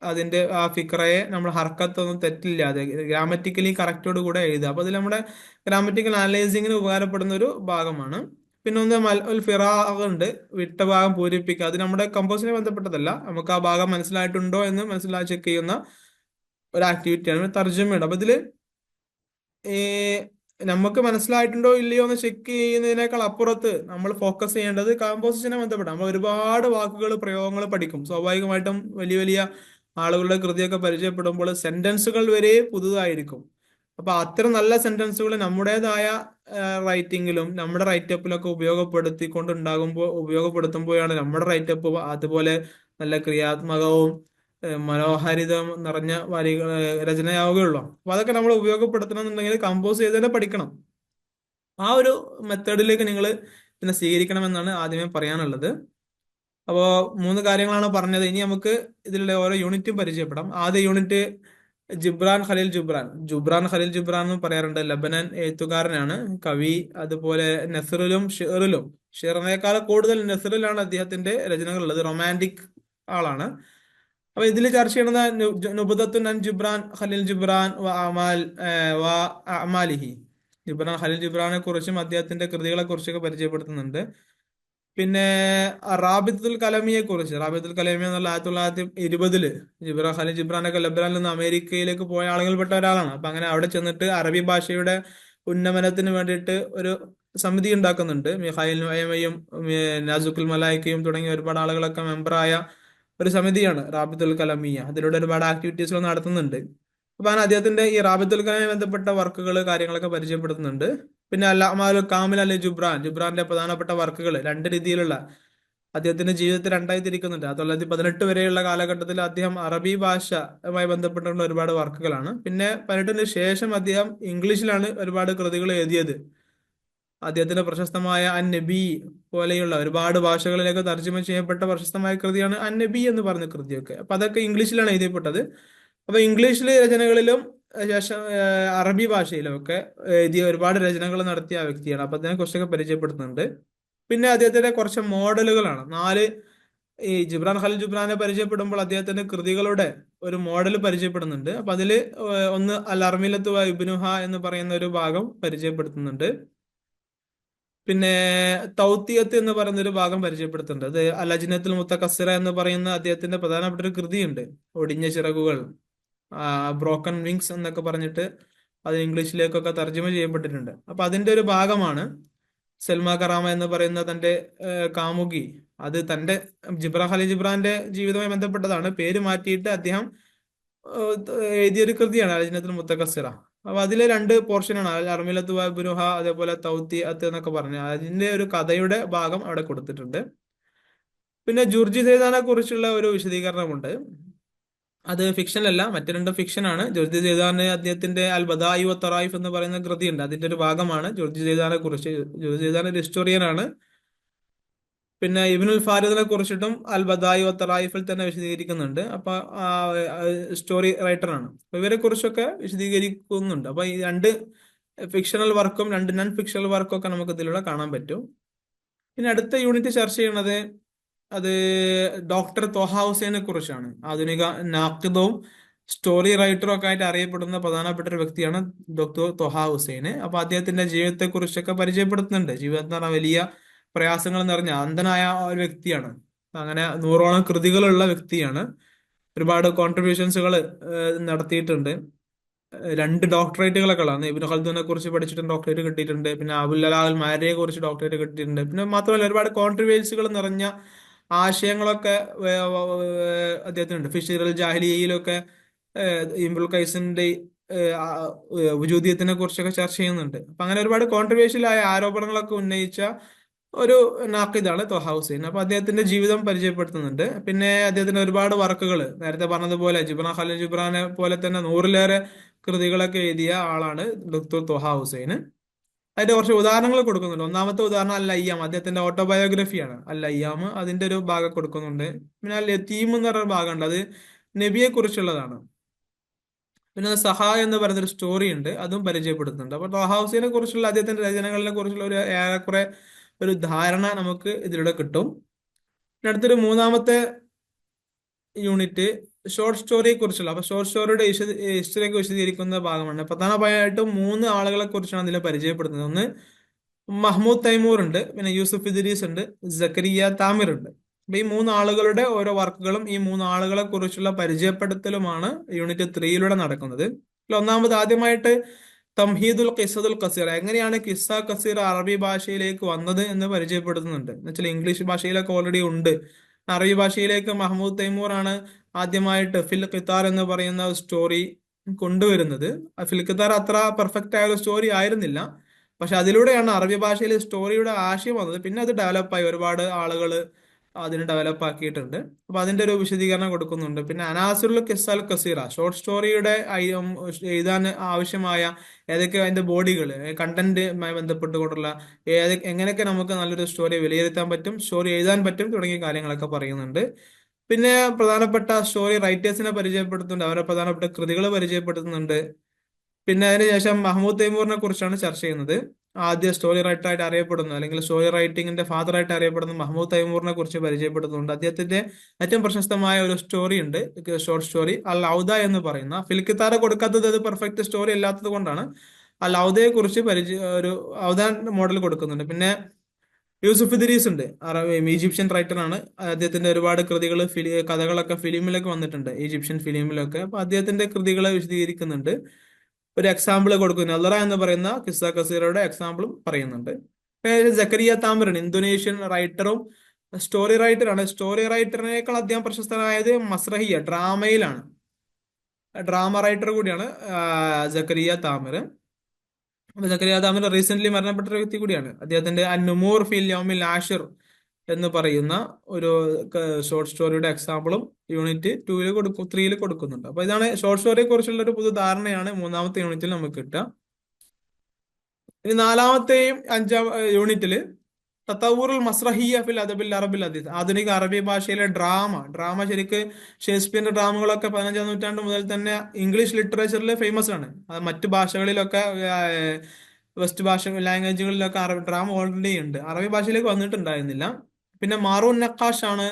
അതിന്റെ ആ ഫിക്രയെ നമ്മൾ ഹർക്കത്തൊന്നും തെറ്റില്ലാതെ ഗ്രാമറ്റിക്കലി കറക്റ്റോട് കൂടെ എഴുതുക. അപ്പൊ അതിൽ നമ്മുടെ ഗ്രാമറ്റിക്കൽ അനലൈസിങ്ങിന് ഉപകാരപ്പെടുന്ന ഒരു ഭാഗമാണ്. പിന്നെ ഒന്ന് മൽ ഫിറാഖ് ഉണ്ട് വിട്ട ഭാഗം പൂരിപ്പിക്കുക അത് നമ്മുടെ കമ്പോസിനെ ബന്ധപ്പെട്ടതല്ല. നമുക്ക് ആ ഭാഗം മനസ്സിലായിട്ടുണ്ടോ എന്ന് മനസ്സിലാ ചെക്ക് ചെയ്യുന്ന ഒരു ആക്ടിവിറ്റിയാണ് തർജമയുണ്ട്. അപ്പൊ ഇതിൽ നമുക്ക് മനസ്സിലായിട്ടുണ്ടോ ഇല്ലയോ എന്ന് ചെക്ക് ചെയ്യുന്നതിനേക്കാൾ അപ്പുറത്ത് നമ്മൾ ഫോക്കസ് ചെയ്യേണ്ടത് കമ്പോസിഷനെ ബന്ധപ്പെട്ട് നമ്മൾ ഒരുപാട് വാക്കുകൾ പ്രയോഗങ്ങൾ പഠിക്കും. സ്വാഭാവികമായിട്ടും വലിയ വലിയ ആളുകളുടെ കൃതിയൊക്കെ പരിചയപ്പെടുമ്പോൾ സെന്റൻസുകൾ വരെ പുതുതായിരിക്കും. അപ്പൊ അത്ര നല്ല സെന്റൻസുകൾ നമ്മുടേതായ റൈറ്റിങ്ങിലും നമ്മുടെ റൈറ്റപ്പിലൊക്കെ ഉപയോഗപ്പെടുത്തിക്കൊണ്ട് ഉണ്ടാകുമ്പോൾ ഉപയോഗപ്പെടുത്തുമ്പോഴാണ് നമ്മുടെ റൈറ്റപ്പ് അതുപോലെ നല്ല ക്രിയാത്മകവും മനോഹാരിതവും മനോഹാരിതം നിറഞ്ഞ വരികൾ രചനയാവുകയുള്ളൂ. അപ്പൊ അതൊക്കെ നമ്മൾ ഉപയോഗപ്പെടുത്തണം എന്നുണ്ടെങ്കിൽ കമ്പോസ് ചെയ്ത് തന്നെ പഠിക്കണം. ആ ഒരു മെത്തേഡിലേക്ക് നിങ്ങൾ ഇതിനെ സ്വീകരിക്കണമെന്നാണ് ആദ്യമേ പറയാനുള്ളത്. അപ്പോൾ മൂന്ന് കാര്യങ്ങളാണ് പറഞ്ഞത്. ഇനി നമുക്ക് ഇതിലുള്ള ഓരോ യൂണിറ്റും പരിചയപ്പെടാം. ആദ്യ unit Gibran Khalil Jubran. Jubran Khalil Jubran എന്ന് പറയാറുണ്ട്. ലബനൻ എഴുത്തുകാരനാണ്. കവി അതുപോലെ നെസറിലും ഷെറിലും. ഷെറിനേക്കാൾ കൂടുതൽ നെസറിലാണ് അദ്ദേഹത്തിന്റെ രചനകൾ ഉള്ളത് റൊമാന്റിക് ആളാണ്. അപ്പൊ ഇതിൽ ചർച്ച ചെയ്യുന്നത് നുബുദത്തുൻ അൻ ജുബ്രാൻ ഖലീൽ ജുബ്രാൻ വ അമാൽ വ അമാലിഹി. ജുബ്രാൻ ഖലീൽ ജുബ്രാനെ കുറിച്ചും അദ്ദേഹത്തിന്റെ കൃതികളെ കുറിച്ചൊക്കെ പരിചയപ്പെടുത്തുന്നുണ്ട്. പിന്നെ റാബിത്തുൽ കലമിയെ കുറിച്ച് റാബിത്തുൽ കലമി എന്നുള്ള ആയിരത്തി തൊള്ളായിരത്തി ഇരുപതിൽ ജിബ്രാൻ ഖലീൽ ജിബ്രാനൊക്കെ ലബ്രാനിൽ നിന്ന് അമേരിക്കയിലേക്ക് പോയ ആളുകൾപ്പെട്ട ഒരാളാണ്. അപ്പൊ അങ്ങനെ അവിടെ ചെന്നിട്ട് അറബി ഭാഷയുടെ ഉന്നമനത്തിന് വേണ്ടിയിട്ട് ഒരു സമിതി ഉണ്ടാക്കുന്നുണ്ട്. മിഹായിൽ നോയമയും നാസുക്കുൽ മലായിക്കയും തുടങ്ങിയ ഒരുപാട് ആളുകളൊക്കെ മെമ്പറായ ഒരു സമിതിയാണ് റാബിത്തുൽ കലമിയ. അതിലൂടെ ഒരുപാട് ആക്ടിവിറ്റീസുകൾ നടത്തുന്നുണ്ട്. അപ്പൊ അങ്ങനെ അദ്ദേഹത്തിന്റെ ഈ റാബിത്തുൽ കലമിയ ബന്ധപ്പെട്ട വർക്കുകൾ കാര്യങ്ങളൊക്കെ പരിചയപ്പെടുത്തുന്നുണ്ട്. പിന്നെ അല്ലാമാലു കാമിൽ അല്ലെ ജുബ്രാൻ ജുബ്രാന്റെ പ്രധാനപ്പെട്ട വർക്കുകൾ രണ്ട് രീതിയിലുള്ള അദ്ദേഹത്തിന്റെ ജീവിതത്തിൽ രണ്ടായി തിരിക്കുന്നുണ്ട്. തൊള്ളായിരത്തി പതിനെട്ട് വരെയുള്ള കാലഘട്ടത്തിൽ അദ്ദേഹം അറബി ഭാഷയുമായി ബന്ധപ്പെട്ടുള്ള ഒരുപാട് വർക്കുകളാണ്. പിന്നെ പതിനെട്ടിന് ശേഷം അദ്ദേഹം ഇംഗ്ലീഷിലാണ് ഒരുപാട് കൃതികൾ എഴുതിയത്. അദ്ദേഹത്തിന്റെ പ്രശസ്തമായ അൻ നബി പോലെയുള്ള ഒരുപാട് ഭാഷകളിലേക്ക് തർജമ ചെയ്യപ്പെട്ട പ്രശസ്തമായ കൃതിയാണ് അൻ നബി എന്ന് പറഞ്ഞ കൃതിയൊക്കെ. അപ്പൊ അതൊക്കെ ഇംഗ്ലീഷിലാണ് എഴുതിയപ്പെട്ടത്. അപ്പൊ ഇംഗ്ലീഷിലെ രചനകളിലും ശേഷം അറബി ഭാഷയിലൊക്കെ എഴുതിയ ഒരുപാട് രചനകൾ നടത്തിയ വ്യക്തിയാണ്. അപ്പൊ അതിനെ കുറച്ചൊക്കെ പരിചയപ്പെടുത്തുന്നുണ്ട്. പിന്നെ അദ്ദേഹത്തിന്റെ കുറച്ച് മോഡലുകളാണ്. നാല് ഈ ജിബ്രാൻ ഖലീൽ ജുബ്രാനെ പരിചയപ്പെടുമ്പോൾ അദ്ദേഹത്തിന്റെ കൃതികളുടെ ഒരു മോഡൽ പരിചയപ്പെടുന്നുണ്ട്. അപ്പൊ അതിൽ ഒന്ന് അൽ അർമിലത്ത് ഇബ്നുഹ എന്ന് പറയുന്ന ഒരു ഭാഗം പരിചയപ്പെടുത്തുന്നുണ്ട്. പിന്നെ തൗത്തിയത്ത് എന്ന് പറയുന്ന ഒരു ഭാഗം പരിചയപ്പെടുത്തുന്നുണ്ട്. അത് അൽ അജിനത്തുൽ മുത്തക്കസ്സിറ എന്ന് പറയുന്ന അദ്ദേഹത്തിന്റെ പ്രധാനപ്പെട്ട ഒരു കൃതിയുണ്ട്. ഒടിഞ്ഞ ചിറകുകൾ. ബ്രോക്കൺ വിങ്സ് എന്നൊക്കെ പറഞ്ഞിട്ട് അത് ഇംഗ്ലീഷിലേക്കൊക്കെ തർജമ ചെയ്യപ്പെട്ടിട്ടുണ്ട്. അപ്പൊ അതിന്റെ ഒരു ഭാഗമാണ് സൽമാ കറാമ എന്ന് പറയുന്ന തന്റെ കാമുകി. അത് തന്റെ ജിബ്രാ അലി ജിബ്രാന്റെ ജീവിതവുമായി ബന്ധപ്പെട്ടതാണ്. പേര് മാറ്റിയിട്ട് അദ്ദേഹം എഴുതിയൊരു കൃതിയാണ് അലജിനത്തിൽ മുത്തക്കസിറ അപ്പൊ അതിലെ രണ്ട് പോർഷനാണ്. അർമിലത്ത് ബുരുഹ അതേപോലെ തൗത്തി അത്ത് എന്നൊക്കെ പറഞ്ഞു. അതിന്റെ ഒരു കഥയുടെ ഭാഗം അവിടെ കൊടുത്തിട്ടുണ്ട്. പിന്നെ ജുർജി സൈദാനെ കുറിച്ചുള്ള ഒരു വിശദീകരണമുണ്ട്. അത് ഫിക്ഷനല്ല മറ്റു രണ്ടും ഫിക്ഷൻ ആണ്. ജുർജി സൈദാന് അദ്ദേഹത്തിന്റെ അൽ ബദായി തറായിഫ് എന്ന് പറയുന്ന കൃതിയുണ്ട്. അതിന്റെ ഒരു ഭാഗമാണ്. ജോർജി സൈദാനെ കുറിച്ച് ജോർജി സൈദാൻ ഒരു ഹിസ്റ്റോറിയൻ ആണ്. പിന്നെ ഇബിനുൽ ഫാരിദിനെ കുറിച്ചിട്ടും അൽ ബദായി വ തറായിഫിൽ തന്നെ വിശദീകരിക്കുന്നുണ്ട്. അപ്പൊ സ്റ്റോറി റൈറ്റർ ആണ്. അപ്പൊ ഇവരെ കുറിച്ചൊക്കെ വിശദീകരിക്കുന്നുണ്ട്. അപ്പൊ ഈ രണ്ട് ഫിക്ഷണൽ വർക്കും രണ്ട് നൺ ഫിക്ഷണൽ വർക്കും ഒക്കെ നമുക്ക് ഇതിലൂടെ കാണാൻ പറ്റും. പിന്നെ അടുത്ത യൂണിറ്റ് ചർച്ച ചെയ്യുന്നത് അത് ഡോക്ടർ തൊഹ ഹുസൈനെ കുറിച്ചാണ്. ആധുനിക നാക്കിദവും സ്റ്റോറി റൈറ്ററും ഒക്കെ ആയിട്ട് അറിയപ്പെടുന്ന പ്രധാനപ്പെട്ട ഒരു വ്യക്തിയാണ് ഡോക്ടർ തൊഹ ഹുസൈന് അപ്പൊ അദ്ദേഹത്തിന്റെ ജീവിതത്തെ കുറിച്ചൊക്കെ പരിചയപ്പെടുത്തുന്നുണ്ട്. ജീവിതം എന്ന് പറഞ്ഞാൽ വലിയ പ്രയാസങ്ങൾ നിറഞ്ഞ അന്ധനായ ഒരു വ്യക്തിയാണ്. അങ്ങനെ നൂറോളം കൃതികളുള്ള വ്യക്തിയാണ്. ഒരുപാട് കോൺട്രിബ്യൂഷൻസുകൾ നടത്തിയിട്ടുണ്ട്. രണ്ട് ഡോക്ടറേറ്റുകളൊക്കെ ഉള്ളതാണ് ഇബ്നു ഖൽദൂനെ കുറിച്ച് പഠിച്ചിട്ട് ഡോക്ടറേറ്റ് കിട്ടിയിട്ടുണ്ട്. പിന്നെ അബുൽ അലാൽ മാരയെ കുറിച്ച് ഡോക്ടറേറ്റ് കിട്ടിയിട്ടുണ്ട്. പിന്നെ മാത്രമല്ല ഒരുപാട് കോൺട്രിബ്യൂഷൻസുകൾ നിറഞ്ഞ ആശയങ്ങളൊക്കെ അദ്ദേഹത്തിനുണ്ട്. ഫിഷീറൽ ജാഹിലിയയിലൊക്കെ ഇംബുൽ കൈസിന്റെ ഉജൂദിയത്തിനെ കുറിച്ചൊക്കെ ചർച്ച ചെയ്യുന്നുണ്ട്. അപ്പൊ അങ്ങനെ ഒരുപാട് കോൺട്രവേഴ്ഷ്യലായ ആരോപണങ്ങളൊക്കെ ഉന്നയിച്ച ഒരു നാക്കിതാണ് ത്വഹ ഹുസൈൻ. അപ്പൊ അദ്ദേഹത്തിന്റെ ജീവിതം പരിചയപ്പെടുത്തുന്നുണ്ട്. പിന്നെ അദ്ദേഹത്തിന്റെ ഒരുപാട് വർക്കുകൾ നേരത്തെ പറഞ്ഞതുപോലെ ജിബ്രാൻ ഖലീൽ ജിബ്രാനെ പോലെ തന്നെ നൂറിലേറെ കൃതികളൊക്കെ എഴുതിയ ആളാണ് ഡോക്ടർ തൊഹ ഹുസൈൻ. അതിന്റെ കുറച്ച് ഉദാഹരണങ്ങൾ കൊടുക്കുന്നുണ്ട്. ഒന്നാമത്തെ ഉദാഹരണം അൽ അയ്യാം. അദ്ദേഹത്തിന്റെ ഓട്ടോബയോഗ്രഫിയാണ് അല്ല അയ്യാം അതിന്റെ ഒരു ഭാഗം കൊടുക്കുന്നുണ്ട്. പിന്നെ അൽ തീം എന്ന് പറഞ്ഞ ഭാഗമുണ്ട്. അത് നബിയെ കുറിച്ചുള്ളതാണ് പിന്നെ സഹ എന്ന് പറയുന്ന ഒരു സ്റ്റോറി ഉണ്ട്. അതും പരിചയപ്പെടുത്തുന്നുണ്ട്. അപ്പൊ ത്വഹ ഹുസൈനെ കുറിച്ചുള്ള അദ്ദേഹത്തിന്റെ രചനകളെ കുറിച്ചുള്ള ഒരു ഏറെക്കുറെ ഒരു ധാരണ നമുക്ക് ഇതിലൂടെ കിട്ടും. പിന്നെ അടുത്തൊരു മൂന്നാമത്തെ യൂണിറ്റ് ഷോർട്ട് സ്റ്റോറിയെ കുറിച്ചുള്ള അപ്പൊ ഷോർട്ട് സ്റ്റോറിയുടെ ഹിസ്റ്ററിയൊക്കെ വിശദീകരിക്കുന്ന ഭാഗമാണ്. പ്രധാനമായിട്ടും മൂന്ന് ആളുകളെ കുറിച്ചാണ് ഇതിൽ പരിചയപ്പെടുന്നത്. ഒന്ന് മഹ്മൂദ് തൈമൂർ ഉണ്ട് പിന്നെ യൂസുഫ് ഇദ്രീസ് ഉണ്ട് ജക്കരിയ താമിർ ഉണ്ട്. അപ്പൊ ഈ മൂന്ന് ആളുകളുടെ ഓരോ വർക്കുകളും ഈ മൂന്ന് ആളുകളെ കുറിച്ചുള്ള പരിചയപ്പെടുത്തലുമാണ് യൂണിറ്റ് ത്രീയിലൂടെ നടക്കുന്നത്. ഒന്നാമത് ആദ്യമായിട്ട് തംഹീദുൽ ഖിസദുൽ ഖസീർ എങ്ങനെയാണ് കിസ്സ ഖസീർ അറബി ഭാഷയിലേക്ക് വന്നത് എന്ന് പരിചയപ്പെടുത്തുന്നുണ്ട്. എന്നുവെച്ചാൽ ഇംഗ്ലീഷ് ഭാഷയിലൊക്കെ ഓൾറെഡി ഉണ്ട്. അറബി ഭാഷയിലേക്ക് മഹമ്മൂദ് തൈമൂർ ആണ് ആദ്യമായിട്ട് ഫിൽ ഖിത്താർ എന്ന് പറയുന്ന സ്റ്റോറി കൊണ്ടുവരുന്നത്. ഫിൽ ഖിത്താർ അത്ര പെർഫെക്റ്റ് ആയ ഒരു സ്റ്റോറി ആയിരുന്നില്ല. പക്ഷെ അതിലൂടെയാണ് അറബി ഭാഷയിൽ സ്റ്റോറിയുടെ ആശയം വന്നത്. പിന്നെ അത് ഡെവലപ്പായി ഒരുപാട് ആളുകൾ അതിന് ഡെവലപ്പ് ആക്കിയിട്ടുണ്ട്. അപ്പൊ അതിന്റെ ഒരു വിശദീകരണം കൊടുക്കുന്നുണ്ട്. പിന്നെ അനാസുറുൽ കിസ്സാൽ കസീറ ഷോർട്ട് സ്റ്റോറിയുടെ എഴുതാൻ ആവശ്യമായ ഏതൊക്കെ അതിന്റെ ബോഡികൾ കണ്ടന്റുമായി ബന്ധപ്പെട്ടുകൊണ്ടുള്ള ഏത് എങ്ങനെയൊക്കെ നമുക്ക് നല്ലൊരു സ്റ്റോറി വിലയിരുത്താൻ പറ്റും സ്റ്റോറി എഴുതാൻ പറ്റും തുടങ്ങിയ കാര്യങ്ങളൊക്കെ പറയുന്നുണ്ട്. പിന്നെ പ്രധാനപ്പെട്ട സ്റ്റോറി റൈറ്റേഴ്സിനെ പരിചയപ്പെടുത്തുന്നുണ്ട്. അവരെ പ്രധാനപ്പെട്ട കൃതികൾ പരിചയപ്പെടുത്തുന്നുണ്ട്. പിന്നെ അതിനുശേഷം മഹമ്മൂദ് തൈമൂറിനെ കുറിച്ചാണ് ചർച്ച ചെയ്യുന്നത്. ആദ്യ സ്റ്റോറി റൈറ്റർ ആയിട്ട് അറിയപ്പെടുന്നു. അല്ലെങ്കിൽ സ്റ്റോറി റൈറ്റിംഗിന്റെ ഫാദർ ആയിട്ട് അറിയപ്പെടുന്ന മഹമ്മൂദ് തൈമൂറിനെ കുറിച്ച് പരിചയപ്പെടുത്തുന്നുണ്ട് അദ്ദേഹത്തിന്റെ ഏറ്റവും പ്രശസ്തമായ ഒരു സ്റ്റോറി ഉണ്ട്. ഷോർട്ട് സ്റ്റോറി അൽ ഔദ എന്ന് പറയുന്ന. ഫിൽക്കിത്താറ കൊടുക്കാത്തത് അത് പെർഫെക്റ്റ് സ്റ്റോറി അല്ലാത്തത് കൊണ്ടാണ്. അൽ ഔദയെ കുറിച്ച് പരിചയ ഒരു ഔദാൻ മോഡൽ കൊടുക്കുന്നുണ്ട്. പിന്നെ യൂസുഫ് ഇദ്രീസ് ഉണ്ട്. ഈജിപ്ഷ്യൻ റൈറ്റർ ആണ്. അദ്ദേഹത്തിന്റെ ഒരുപാട് കൃതികൾ ഫിലി കഥകളൊക്കെ ഫിലിമിലൊക്കെ വന്നിട്ടുണ്ട്. ഈജിപ്ഷ്യൻ ഫിലിമിലൊക്കെ അപ്പൊ അദ്ദേഹത്തിന്റെ കൃതികളെ വിശദീകരിക്കുന്നുണ്ട്. ഒരു എക്സാമ്പിൾ കൊടുക്കുന്നു. നല്ലറ എന്ന് പറയുന്ന കിസ്സ കസീറയുടെ എക്സാമ്പിളും പറയുന്നുണ്ട്. ജക്കരിയ താമരൻ ഇന്തോനേഷ്യൻ റൈറ്ററും സ്റ്റോറി റൈറ്ററാണ് സ്റ്റോറി റൈറ്ററിനേക്കാൾ അദ്ദേഹം പ്രശസ്തനായത് മസ്രഹിയ ഡ്രാമയിലാണ് ഡ്രാമ റൈറ്റർ കൂടിയാണ് Zakaria Tamer Zakaria Tamer recent മരണപ്പെട്ട ഒരു വ്യക്തി കൂടിയാണ്. അദ്ദേഹത്തിന്റെ അന്നുമൂർ ഫിൽ യോമിൽ ആഷിർ എന്ന് പറയുന്ന ഒരു ഷോർട്ട് സ്റ്റോറിയുടെ എക്സാമ്പിളും യൂണിറ്റ് ടൂവിൽ കൊടുക്കും ത്രീയിൽ കൊടുക്കുന്നുണ്ട്. അപ്പൊ ഇതാണ് ഷോർട്ട് സ്റ്റോറിയെ കുറിച്ചുള്ള ഒരു പൊതു ധാരണയാണ് മൂന്നാമത്തെ യൂണിറ്റിൽ നമുക്ക് കിട്ടുക. ഇനി നാലാമത്തെയും അഞ്ചാം യൂണിറ്റിൽ തത്തവൂറുൽ മസ്രഹിയ ഫിൽ അദബിൽ അറബിൽ അദീസ് ആധുനിക അറബി ഭാഷയിലെ ഡ്രാമ ഡ്രാമ ശരിക്ക് ഷേക്സ്പിയറിന്റെ ഡ്രാമകളൊക്കെ പതിനഞ്ചാം നൂറ്റാണ്ട് മുതൽ തന്നെ ഇംഗ്ലീഷ് ലിറ്ററേച്ചറിൽ ഫേമസ് ആണ്. അത് മറ്റു ഭാഷകളിലൊക്കെ വെസ്റ്റ് ഭാഷ ലാംഗ്വേജുകളിലൊക്കെ അറബി ഡ്രാമ ഓൾറെഡി ഉണ്ട്. അറബി ഭാഷയിലേക്ക് വന്നിട്ടുണ്ടായിരുന്നില്ല. പിന്നെ മാറൂൻ നക്കാഷ് ആണ്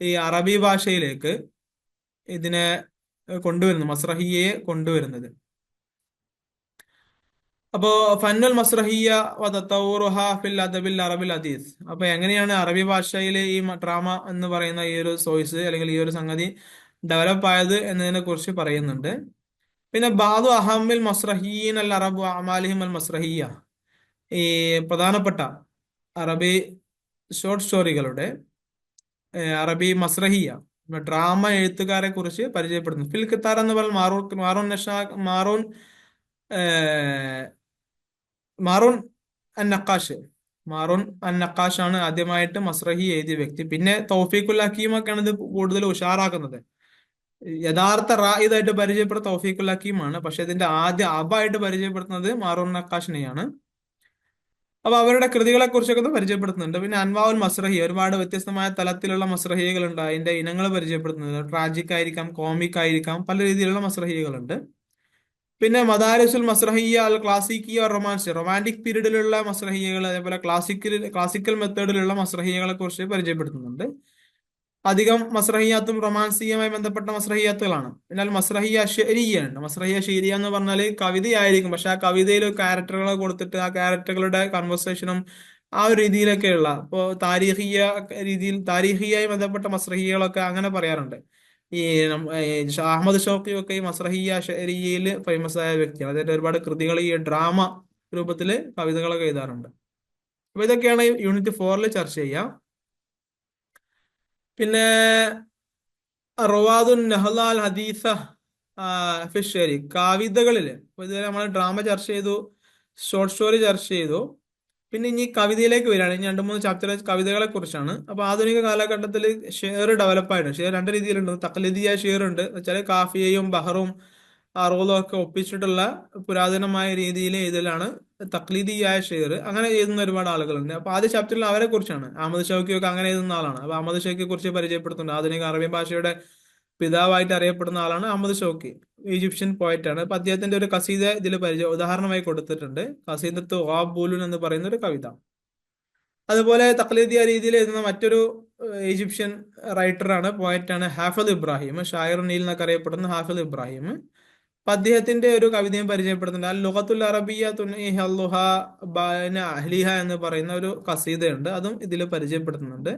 ഈ അറബി ഭാഷയിലേക്ക് ഇതിനെ കൊണ്ടുവരുന്നത് മസ്രഹിയെ കൊണ്ടുവരുന്നത്. അപ്പോ ഫന്നുൽ മസ്രഹിയ ഫിൽ അദബിൽ അറബിൽ അദീസ്. അപ്പൊ എങ്ങനെയാണ് അറബി ഭാഷയിലെ ഈ ഡ്രാമ എന്ന് പറയുന്ന ഈ ഒരു സോയിസ് അല്ലെങ്കിൽ ഈ ഒരു സംഗതി ഡെവലപ്പ് ആയത് എന്നതിനെ കുറിച്ച് പറയുന്നുണ്ട്. പിന്നെ ബാദു അഹമ്മിൽ മസ്രഹീൻ അൽ അറബ് അമാലിഹിം അൽ മസ്രഹിയ ഈ പ്രധാനപ്പെട്ട അറബി ഷോർട്ട് സ്റ്റോറികളുടെ അറബി മസ്രഹിയ ഡ്രാമ എഴുത്തുകാരെ കുറിച്ച് പരിചയപ്പെടുന്നു. ഫിൽ എന്ന് പറഞ്ഞാൽ മാറൂൺ മാറൂൺ നഷാ മാറൂൺ മാറൂൺ അൻ നക്കാഷ് മാറൂൺ അൻ നക്കാഷ് ആണ് ആദ്യമായിട്ട് മസ്രഹി എഴുതിയ വ്യക്തി. പിന്നെ തൗഫീഖുൽ ഹക്കീമൊക്കെയാണ് ഇത് കൂടുതൽ ഉഷാറാക്കുന്നത്. യഥാർത്ഥ റായിദായിട്ട് പരിചയപ്പെടുന്ന തൗഫീഖുൽ ഹക്കീമാണ്. പക്ഷെ ഇതിന്റെ ആദ്യ അബായിട്ട് പരിചയപ്പെടുത്തുന്നത് മാറൂൺ നക്കാഷിനെയാണ് അപ്പൊ അവരുടെ കൃതികളെ കുറിച്ചൊക്കെ ഒന്ന് പരിചയപ്പെടുത്തുന്നുണ്ട്. പിന്നെ അൻവാവുൽ മസ്രഹി ഒരുപാട് വ്യത്യസ്തമായ തലത്തിലുള്ള മസ്രഹികളുണ്ട്. അതിന്റെ ഇനങ്ങൾ പരിചയപ്പെടുത്തുന്നുണ്ട്. ട്രാജിക് ആയിരിക്കാം കോമിക് ആയിരിക്കാം പല രീതിയിലുള്ള മസ്രഹികളുണ്ട്. പിന്നെ മദാരിസുൽ മസ്രഹിയ അൽ ക്ലാസിക്കിയ റൊമാൻസ് റൊമാന്റിക് പീരീഡിലുള്ള മസ്രഹിയകൾ അതേപോലെ ക്ലാസിക്കൽ ക്ലാസിക്കൽ മെത്തേഡിലുള്ള മസ്രഹിയകളെ കുറിച്ച് പരിചയപ്പെടുത്തുന്നുണ്ട്. അധികം മസ്രഹിയാത്തും റൊമാൻസിയുമായി ബന്ധപ്പെട്ട മസ്രഹിയാത്തുകളാണ്. എന്നാൽ മസ്രഹിയ ഷെരിയ ഉണ്ട് മസ്രഹിയ ഷെരിയ എന്ന് പറഞ്ഞാൽ കവിതയായിരിക്കും. പക്ഷെ ആ കവിതയിൽ ക്യാരക്ടറുകളെ കൊടുത്തിട്ട് ആ ക്യാരക്ടറുകളുടെ കൺവെർസേഷനും ആ ഒരു രീതിയിലൊക്കെയുള്ള ഇപ്പോൾ താരീഹിയ രീതിയിൽ താരീഹിയായി ബന്ധപ്പെട്ട മസ്രഹിയകളൊക്കെ അങ്ങനെ പറയാറുണ്ട്. ഈ അഹമ്മദ് ഷോക്കി ഒക്കെ ഈ മസ്രഹിയ ഷെരിയയിൽ ഫേമസ് ആയ വ്യക്തിയാണ്. അതായത് ഒരുപാട് കൃതികൾ ഈ ഡ്രാമ രൂപത്തിൽ കവിതകളൊക്കെ എഴുതാറുണ്ട്. അപ്പൊ ഇതൊക്കെയാണ് യൂണിറ്റ് ഫോറിൽ ചർച്ച ചെയ്യുക പിന്നെ റവാദുൻ നഹ്ലാൽ ഹദീസ ഫിഷേരി കവിതകളിൽ ഇതുവരെ നമ്മൾ ഡ്രാമ ചർച്ച ചെയ്തു ഷോർട്ട് സ്റ്റോറി ചർച്ച ചെയ്തു. പിന്നെ ഇനി കവിതയിലേക്ക് വരികയാണ്. ഇനി രണ്ട് മൂന്ന് ചാപ്റ്റർ കവിതകളെ കുറിച്ചാണ്. അപ്പൊ ആധുനിക കാലഘട്ടത്തിൽ ഷെയർ ഡെവലപ്പ് ആയിട്ടുണ്ട്. ഷെയർ രണ്ട് രീതിയിലുണ്ട്. തക്ലീദിയായ ഷെയർ ഉണ്ട് വെച്ചാൽ കാഫിയയും ബഹറും അറുപതും ഒക്കെ ഒപ്പിച്ചിട്ടുള്ള പുരാതനമായ രീതിയിൽ എഴുതലാണ് തക്ലീദിയായ ഷെയർ. അങ്ങനെ എഴുതുന്ന ഒരുപാട് ആളുകളുണ്ട്. അപ്പൊ ആദ്യ ചാപ്റ്ററിൽ അവരെ കുറിച്ചാണ്. അഹമ്മദ് ഷൗക്കി ഒക്കെ അങ്ങനെ എഴുതുന്ന ആളാണ്. അപ്പൊ അഹമ്മദ് ഷൗക്കിയെ കുറിച്ച് പരിചയപ്പെടുത്തുന്നുണ്ട്. ആധുനിക അറബി ഭാഷയുടെ പിതാവായിട്ട് അറിയപ്പെടുന്ന ആളാണ് അഹമ്മദ് ഷൗക്കി. ഈജിപ്ഷ്യൻ പോയറ്റ് ആണ്. അപ്പൊ അദ്ദേഹത്തിന്റെ ഒരു കസീദ ഇതിൽ പരിചയം ഉദാഹരണമായി കൊടുത്തിട്ടുണ്ട്. കസീദത്ത് ഓബൂലുൻ എന്ന് പറയുന്ന ഒരു കവിത. അതുപോലെ തക്ലീദിയ രീതിയിൽ എഴുതുന്ന മറ്റൊരു ഈജിപ്ഷ്യൻ റൈറ്ററാണ് പോയറ്റാണ് ഹാഫിദ് ഇബ്രാഹിം. ഷായർ നീൽ എന്നൊക്കെ അറിയപ്പെടുന്ന ഹാഫിദ് ഇബ്രാഹിം. അപ്പൊ അദ്ദേഹത്തിന്റെ ഒരു കവിതയും പരിചയപ്പെടുത്തുന്നുണ്ട് അൽ ലുഗത്തുൽ അറബിയ ബൈന അഹ്ലിഹ എന്ന് പറയുന്ന ഒരു കസീതയുണ്ട്. അതും ഇതിൽ പരിചയപ്പെടുത്തുന്നുണ്ട്.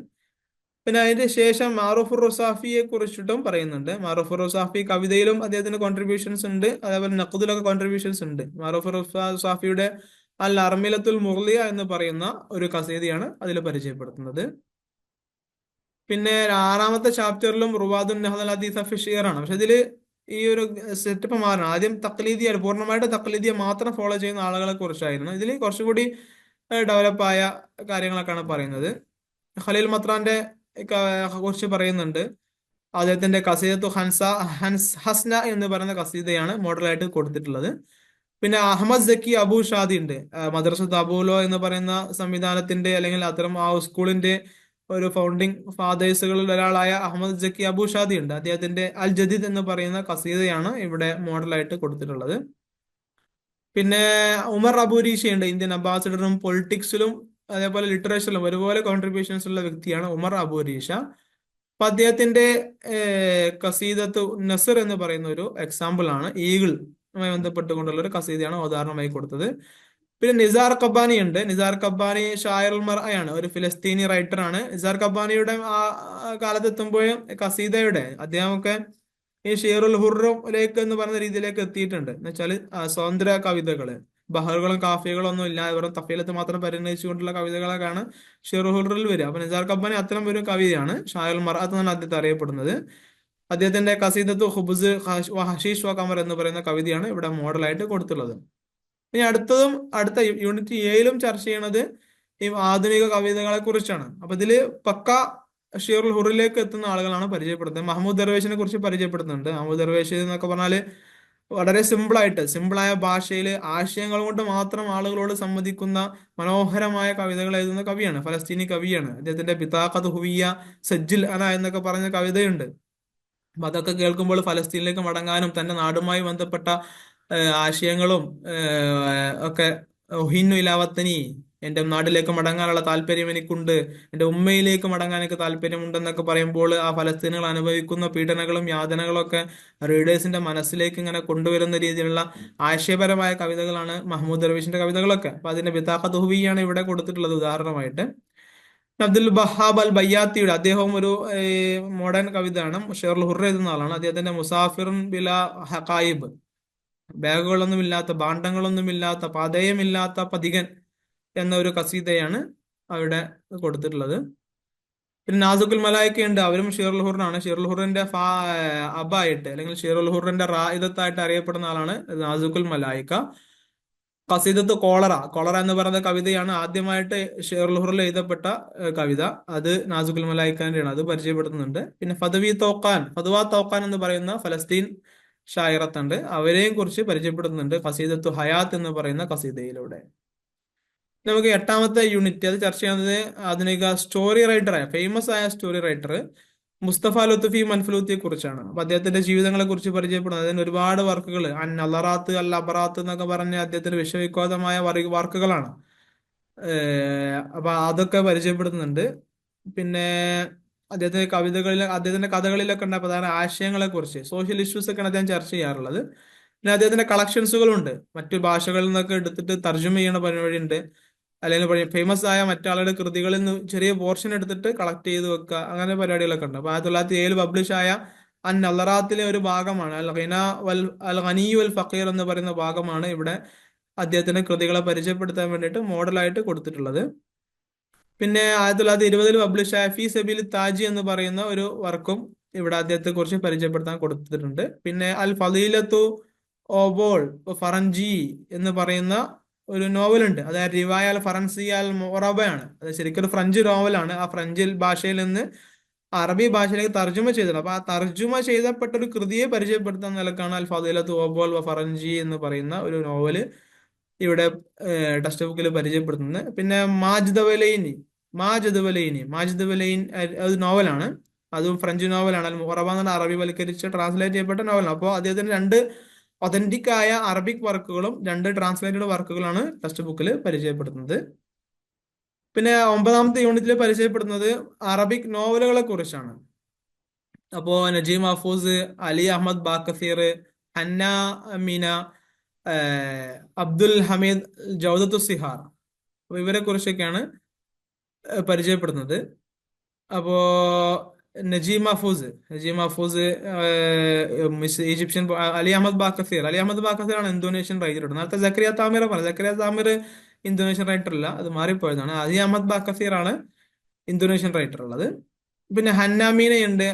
പിന്നെ അതിന്റെ ശേഷം മാറൂഫുർ റുസാഫിയെ കുറിച്ചിട്ടും പറയുന്നുണ്ട്. മാറൂഫുർ റുസാഫി കവിതയിലും അദ്ദേഹത്തിന് കോൺട്രിബ്യൂഷൻസ് ഉണ്ട്. അതേപോലെ നഖുദിലൊക്കെ കോൺട്രിബ്യൂഷൻസ് ഉണ്ട്. മാറൂഫുർ റുസാഫിയുടെ അൽ അർമിലത്തുൽ മുർലിയ എന്ന് പറയുന്ന ഒരു കസീതയാണ് അതിൽ പരിചയപ്പെടുത്തുന്നത്. പിന്നെ ആറാമത്തെ ചാപ്റ്ററിലും റുവാദുൻ നഹദൽ ഫിഷിയർ ആണ്. പക്ഷെ ഇതിൽ ഈ ഒരു സെറ്റപ്പ് മാറണം. ആദ്യം തക്ലീദിയ പൂർണമായിട്ട് തക്ലീദിയെ മാത്രം ഫോളോ ചെയ്യുന്ന ആളുകളെ കുറിച്ചായിരുന്നു. ഇതിൽ കുറച്ചുകൂടി ഡെവലപ്പായ കാര്യങ്ങളൊക്കെയാണ് പറയുന്നത്. ഖലീൽ മത്രാന്റെ കുറിച്ച് പറയുന്നുണ്ട്. അദ്ദേഹത്തിന്റെ കസീദത്തു ഹൻസ ഹൻസ് ഹസ്ന എന്ന് പറയുന്ന കസീദയാണ് മോഡലായിട്ട് കൊടുത്തിട്ടുള്ളത്. പിന്നെ അഹമ്മദ് സക്കി അബു ഷാദി ഉണ്ട്. മദ്രസത്ത് അബൂലോ എന്ന് പറയുന്ന സംവിധാനത്തിന്റെ അല്ലെങ്കിൽ അത്തരം ആ സ്കൂളിന്റെ ഒരു ഫൗണ്ടിങ് ഫാദേഴ്സുകളിൽ ഒരാളായ അഹമ്മദ് ജക്കി അബു ഷാദി ഉണ്ട്. അദ്ദേഹത്തിന്റെ അൽ ജദീദ് എന്ന് പറയുന്ന കസീദയാണ് ഇവിടെ മോഡലായിട്ട് കൊടുത്തിട്ടുള്ളത്. പിന്നെ ഉമർ അബൂരീഷ ഉണ്ട്. ഇന്ത്യൻ അംബാസിഡറും പൊളിറ്റിക്സിലും അതേപോലെ ലിറ്ററേച്ചറിലും ഒരുപോലെ കോൺട്രിബ്യൂഷൻസ് ഉള്ള വ്യക്തിയാണ് ഉമർ അബൂരീഷ അപ്പൊ അദ്ദേഹത്തിന്റെ കസീദത്ത് നസർ എന്ന് പറയുന്ന ഒരു എക്സാമ്പിൾ ആണ്. ഈഗിൾ ബന്ധപ്പെട്ടുകൊണ്ടുള്ള ഒരു കസീതയാണ് ഉദാഹരണമായി കൊടുത്തത്. പിന്നെ നിസാർ കബ്ബാനി ഉണ്ട്. നിസാർ കബ്ബാനി ഷായറുൽ മർഅയാണ്. ഒരു ഫിലസ്തീനി റൈറ്റർ ആണ്. നിസാർ കബ്ബാനിയുടെ ആ കാലത്ത് എത്തുമ്പോഴും കസീദയുടെ അദ്ദേഹമൊക്കെ ഈ ഷീറുൽ ഹുറിലേക്ക് എന്ന് പറയുന്ന രീതിയിലേക്ക് എത്തിയിട്ടുണ്ട്. എന്ന് വെച്ചാൽ സ്വതന്ത്ര കവിതകൾ. ബഹറുകളും കാഫികളും ഒന്നും ഇല്ല വെറും തഫീലത്ത് മാത്രം പരിഗണിച്ചുകൊണ്ടുള്ള കവിതകളൊക്കെയാണ് ഷെയറുൽ ഹുറിൽ വരിക. അപ്പൊ നിസാർ കബ്ബാനി അത്തരം ഒരു കവിതയാണ് ഷായറുൽ മർഅത്ത് എന്നാണ് അദ്ദേഹത്തെ അറിയപ്പെടുന്നത്. അദ്ദേഹത്തിന്റെ കസീദത്ത് ഹുബുസ് ഹഷീഷ് വ കമർ എന്ന് പറയുന്ന കവിതയാണ് ഇവിടെ മോഡലായിട്ട് കൊടുത്തുള്ളത്. ഇനി അടുത്തതും അടുത്ത യൂണിറ്റ് എയിലും ചർച്ച ചെയ്യണത് ഈ ആധുനിക കവിതകളെ കുറിച്ചാണ്. അപ്പൊ ഇതിൽ പക്ക ഷീറുൽ ഹുറിലേക്ക് എത്തുന്ന ആളുകളാണ് പരിചയപ്പെടുത്തുന്നത് മഹമ്മൂദ് ദർവേഷിനെ കുറിച്ച് പരിചയപ്പെടുത്തുന്നുണ്ട് മഹമ്മൂദ് ദർവേഷ് എന്നൊക്കെ പറഞ്ഞാൽ വളരെ സിമ്പിളായിട്ട് സിമ്പിളായ ഭാഷയിൽ ആശയങ്ങൾ കൊണ്ട് മാത്രം ആളുകളോട് സംവദിക്കുന്ന മനോഹരമായ കവിതകൾ എഴുതുന്ന കവിയാണ് ഫലസ്തീനി കവിയാണ്. അദ്ദേഹത്തിന്റെ പിതാഖത്ത് ഹുവിയ സജ്ജിൽ അന എന്നൊക്കെ പറഞ്ഞ കവിതയുണ്ട്. അപ്പൊ അതൊക്കെ കേൾക്കുമ്പോൾ ഫലസ്തീനിലേക്ക് മടങ്ങാനും തന്റെ നാടുമായി ബന്ധപ്പെട്ട ആശയങ്ങളും ഒക്കെ ഒഹിന്നു ഇലാവത്തനി എന്റെ നാട്ടിലേക്ക് മടങ്ങാനുള്ള താല്പര്യം എനിക്കുണ്ട്. എന്റെ ഉമ്മയിലേക്ക് മടങ്ങാൻ എനിക്ക് താല്പര്യമുണ്ടെന്നൊക്കെ പറയുമ്പോൾ ആ ഫലസ്തീനുകൾ അനുഭവിക്കുന്ന പീഡനങ്ങളും യാതനകളും ഒക്കെ റീഡേഴ്സിന്റെ മനസ്സിലേക്ക് ഇങ്ങനെ കൊണ്ടുവരുന്ന രീതിയിലുള്ള ആശയപരമായ കവിതകളാണ് മഹമ്മൂദ് ദർവീഷിന്റെ കവിതകളൊക്കെ. അപ്പൊ അതിന്റെ ബിതാഖ ദുഹുബിയാണ് ഇവിടെ കൊടുത്തിട്ടുള്ളത് ഉദാഹരണമായിട്ട്. അബ്ദുൽ ബഹാബ് അൽ ബയ്യാത്തിയുടെ അദ്ദേഹവും ഒരു മോഡേൺ കവിതയാണ്. ഷെർൽ ഹുറ എഴുതുന്ന ആളാണ്. അദ്ദേഹത്തിന്റെ മുസാഫിർ ബില ഹക്കായിബ് ബാഗുകളൊന്നുമില്ലാത്ത ഭാണ്ഡങ്ങളൊന്നുമില്ലാത്ത പതയമില്ലാത്ത പതികൻ എന്ന ഒരു കസീതയാണ് അവിടെ കൊടുത്തിട്ടുള്ളത്. പിന്നെ നാസുക്കുൽ മലായിക്ക ഉണ്ട്. അവരും ഷീറുൽ ഹുറിനാണ് ഷീറുൽ ഹുറിന്റെ ഫാ അബായിട്ട് അല്ലെങ്കിൽ ഷീറുൽ ഹുറിന്റെ റായിദത്തായിട്ട് അറിയപ്പെടുന്ന ആളാണ് നാസുക്കുൽ മലായിക്ക. കസീദത്ത് കോളറ. കോളറ എന്ന് പറയുന്ന കവിതയാണ് ആദ്യമായിട്ട് ഷീറുൽഹുറിൽ എഴുതപ്പെട്ട കവിത. അത് നാസുക്കുൽ മലായിക്കാന്റെയാണ്. അത് പരിചയപ്പെടുത്തുന്നുണ്ട്. പിന്നെ ഫതവി തോക്കാൻ ഫതുവ തോക്കാൻ എന്ന് പറയുന്ന ഫലസ്തീൻ ഷായറത്തുണ്ട് അവരെയും കുറിച്ച് പരിചയപ്പെടുത്തുന്നുണ്ട് കസീദത്തു ഹയാത്ത് എന്ന് പറയുന്ന കസീദയിലൂടെ നമുക്ക് എട്ടാമത്തെ യൂണിറ്റ് അത് ചർച്ച ചെയ്യുന്നത് ആധുനിക സ്റ്റോറി റൈറ്ററായ ഫേമസ് ആയ സ്റ്റോറി റൈറ്റർ മുസ്തഫ ലുത്തുഫി മൻഫലൂത്തിയെ കുറിച്ചാണ്. അപ്പൊ അദ്ദേഹത്തിന്റെ ജീവിതങ്ങളെ കുറിച്ച് പരിചയപ്പെടുന്നത്. അതിന് ഒരുപാട് വർക്കുകൾ അൻ അലറാത്ത് അൽ അബറാത്ത് എന്നൊക്കെ പറഞ്ഞ അദ്ദേഹത്തിന്റെ വിശ്വവിഖ്യാതമായ വർക്കുകളാണ്. അപ്പൊ അതൊക്കെ പരിചയപ്പെടുത്തുന്നുണ്ട്. പിന്നെ അദ്ദേഹത്തിന്റെ കവിതകളിൽ അദ്ദേഹത്തിന്റെ കഥകളിലൊക്കെ ഉണ്ട് പ്രധാന ആശയങ്ങളെ കുറിച്ച് സോഷ്യൽ ഇഷ്യൂസ് ഒക്കെയാണ് അദ്ദേഹം ചർച്ച ചെയ്യാറുള്ളത്. പിന്നെ അദ്ദേഹത്തിന്റെ കളക്ഷൻസുകളുണ്ട് മറ്റു ഭാഷകളിൽ നിന്നൊക്കെ എടുത്തിട്ട് തർജമ ചെയ്യണ പരിപാടി ഉണ്ട് അല്ലെങ്കിൽ ഫേമസ് ആയ മറ്റാളുടെ കൃതികളിൽ നിന്ന് ചെറിയ പോർഷൻ എടുത്തിട്ട് കളക്ട് ചെയ്ത് വെക്കുക അങ്ങനെ പരിപാടികളൊക്കെ ഉണ്ട്. അപ്പൊ ആയിരത്തി തൊള്ളായിരത്തി ഏഴിൽ പബ്ലിഷ് ആയ അൻ നല്ലറാത്തിലെ ഒരു ഭാഗമാണ് അൽ ഖൈന വൽ അൽ ഖനിയു വൽ ഫക്കീർ എന്ന് പറയുന്ന ഭാഗമാണ് ഇവിടെ അദ്ദേഹത്തിന്റെ കൃതികളെ പരിചയപ്പെടുത്താൻ വേണ്ടിയിട്ട് മോഡലായിട്ട് കൊടുത്തിട്ടുള്ളത്. പിന്നെ ആയിരത്തി തൊള്ളായിരത്തി ഇരുപതിൽ പബ്ലിഷ് ആയ ഫി സബിൽ താജി എന്ന് പറയുന്ന ഒരു വർക്കും ഇവിടെ അദ്ദേഹത്തെ കുറിച്ച് പരിചയപ്പെടുത്താൻ കൊടുത്തിട്ടുണ്ട്. പിന്നെ അൽ ഫലീലത്തു ഓബോൾ ഫറഞ്ചി എന്ന് പറയുന്ന ഒരു നോവലുണ്ട് അതായത് റിവായ അൽ ഫറൻസി അൽ മൊറബയാണ് അത് ശരിക്കും ഒരു ഫ്രഞ്ച് നോവലാണ് ആ ഫ്രഞ്ച് ഭാഷയിൽ നിന്ന് അറബി ഭാഷയിലേക്ക് തർജമ ചെയ്തിട്ടുണ്ട് അപ്പൊ ആ തർജമ ചെയ്തപ്പെട്ട ഒരു കൃതിയെ പരിചയപ്പെടുത്താൻ നിലക്കാണ് അൽ ഫദീലത്ത് ഓബോൽ ഫറഞ്ചി എന്ന് പറയുന്ന ഒരു നോവൽ ഇവിടെ ടെക്സ്റ്റ് ബുക്കിൽ പരിചയപ്പെടുത്തുന്നത്. പിന്നെ മാജിദ് വലൈനി മാജിദ് വലൈനി മാജിദ് വലൈൻ അത് നോവലാണ്. അതും ഫ്രഞ്ച് നോവലാണ്. അൽ എന്ന അറബി വൽക്കരിച്ച് ട്രാൻസ്ലേറ്റ് ചെയ്യപ്പെട്ട നോവലാണ്. അപ്പോൾ അദ്ദേഹത്തിന് രണ്ട് ഒതന്റിക് ആയ അറബിക് വർക്കുകളും രണ്ട് ട്രാൻസ്ലേറ്റഡ് വർക്കുകളാണ് ടെക്സ്റ്റ് ബുക്കിൽ പരിചയപ്പെടുത്തുന്നത്. പിന്നെ ഒമ്പതാമത്തെ യൂണിറ്റിൽ പരിചയപ്പെടുന്നത് അറബിക് നോവലുകളെ കുറിച്ചാണ്. അപ്പോ നജീം മഹഫൂസ് അലി അഹമ്മദ് ബാക്കസീർ ഹന്ന മീന അബ്ദുൽ ഹമീദ് ജൗദത്തു സിഹാർ ഇവരെ കുറിച്ചൊക്കെയാണ് പരിചയപ്പെടുന്നത്. അപ്പോ നജീം മഹഫൂസ് നജീം മഹഫൂസ് മിസ് ഈജിപ്ഷ്യൻ അലി അഹമ്മദ് ബാക്കസീർ. അലി അഹമ്മദ് ബാക്കസീർ ആണ് ഇന്തോനേഷ്യൻ റൈറ്റർ നേരത്തെ ജക്കരിയ താമിർ പറഞ്ഞു ജക്കരിയ താമിർ ഇന്തോനേഷ്യൻ റൈറ്റർ അല്ല അത് മാറിപ്പോയതാണ്. അലി അഹമ്മദ് ബാക്കസീർ ആണ് ഇന്തോനേഷ്യൻ റൈറ്റർ ഉള്ളത്. പിന്നെ ഹന്നാമീനയുണ്ട്.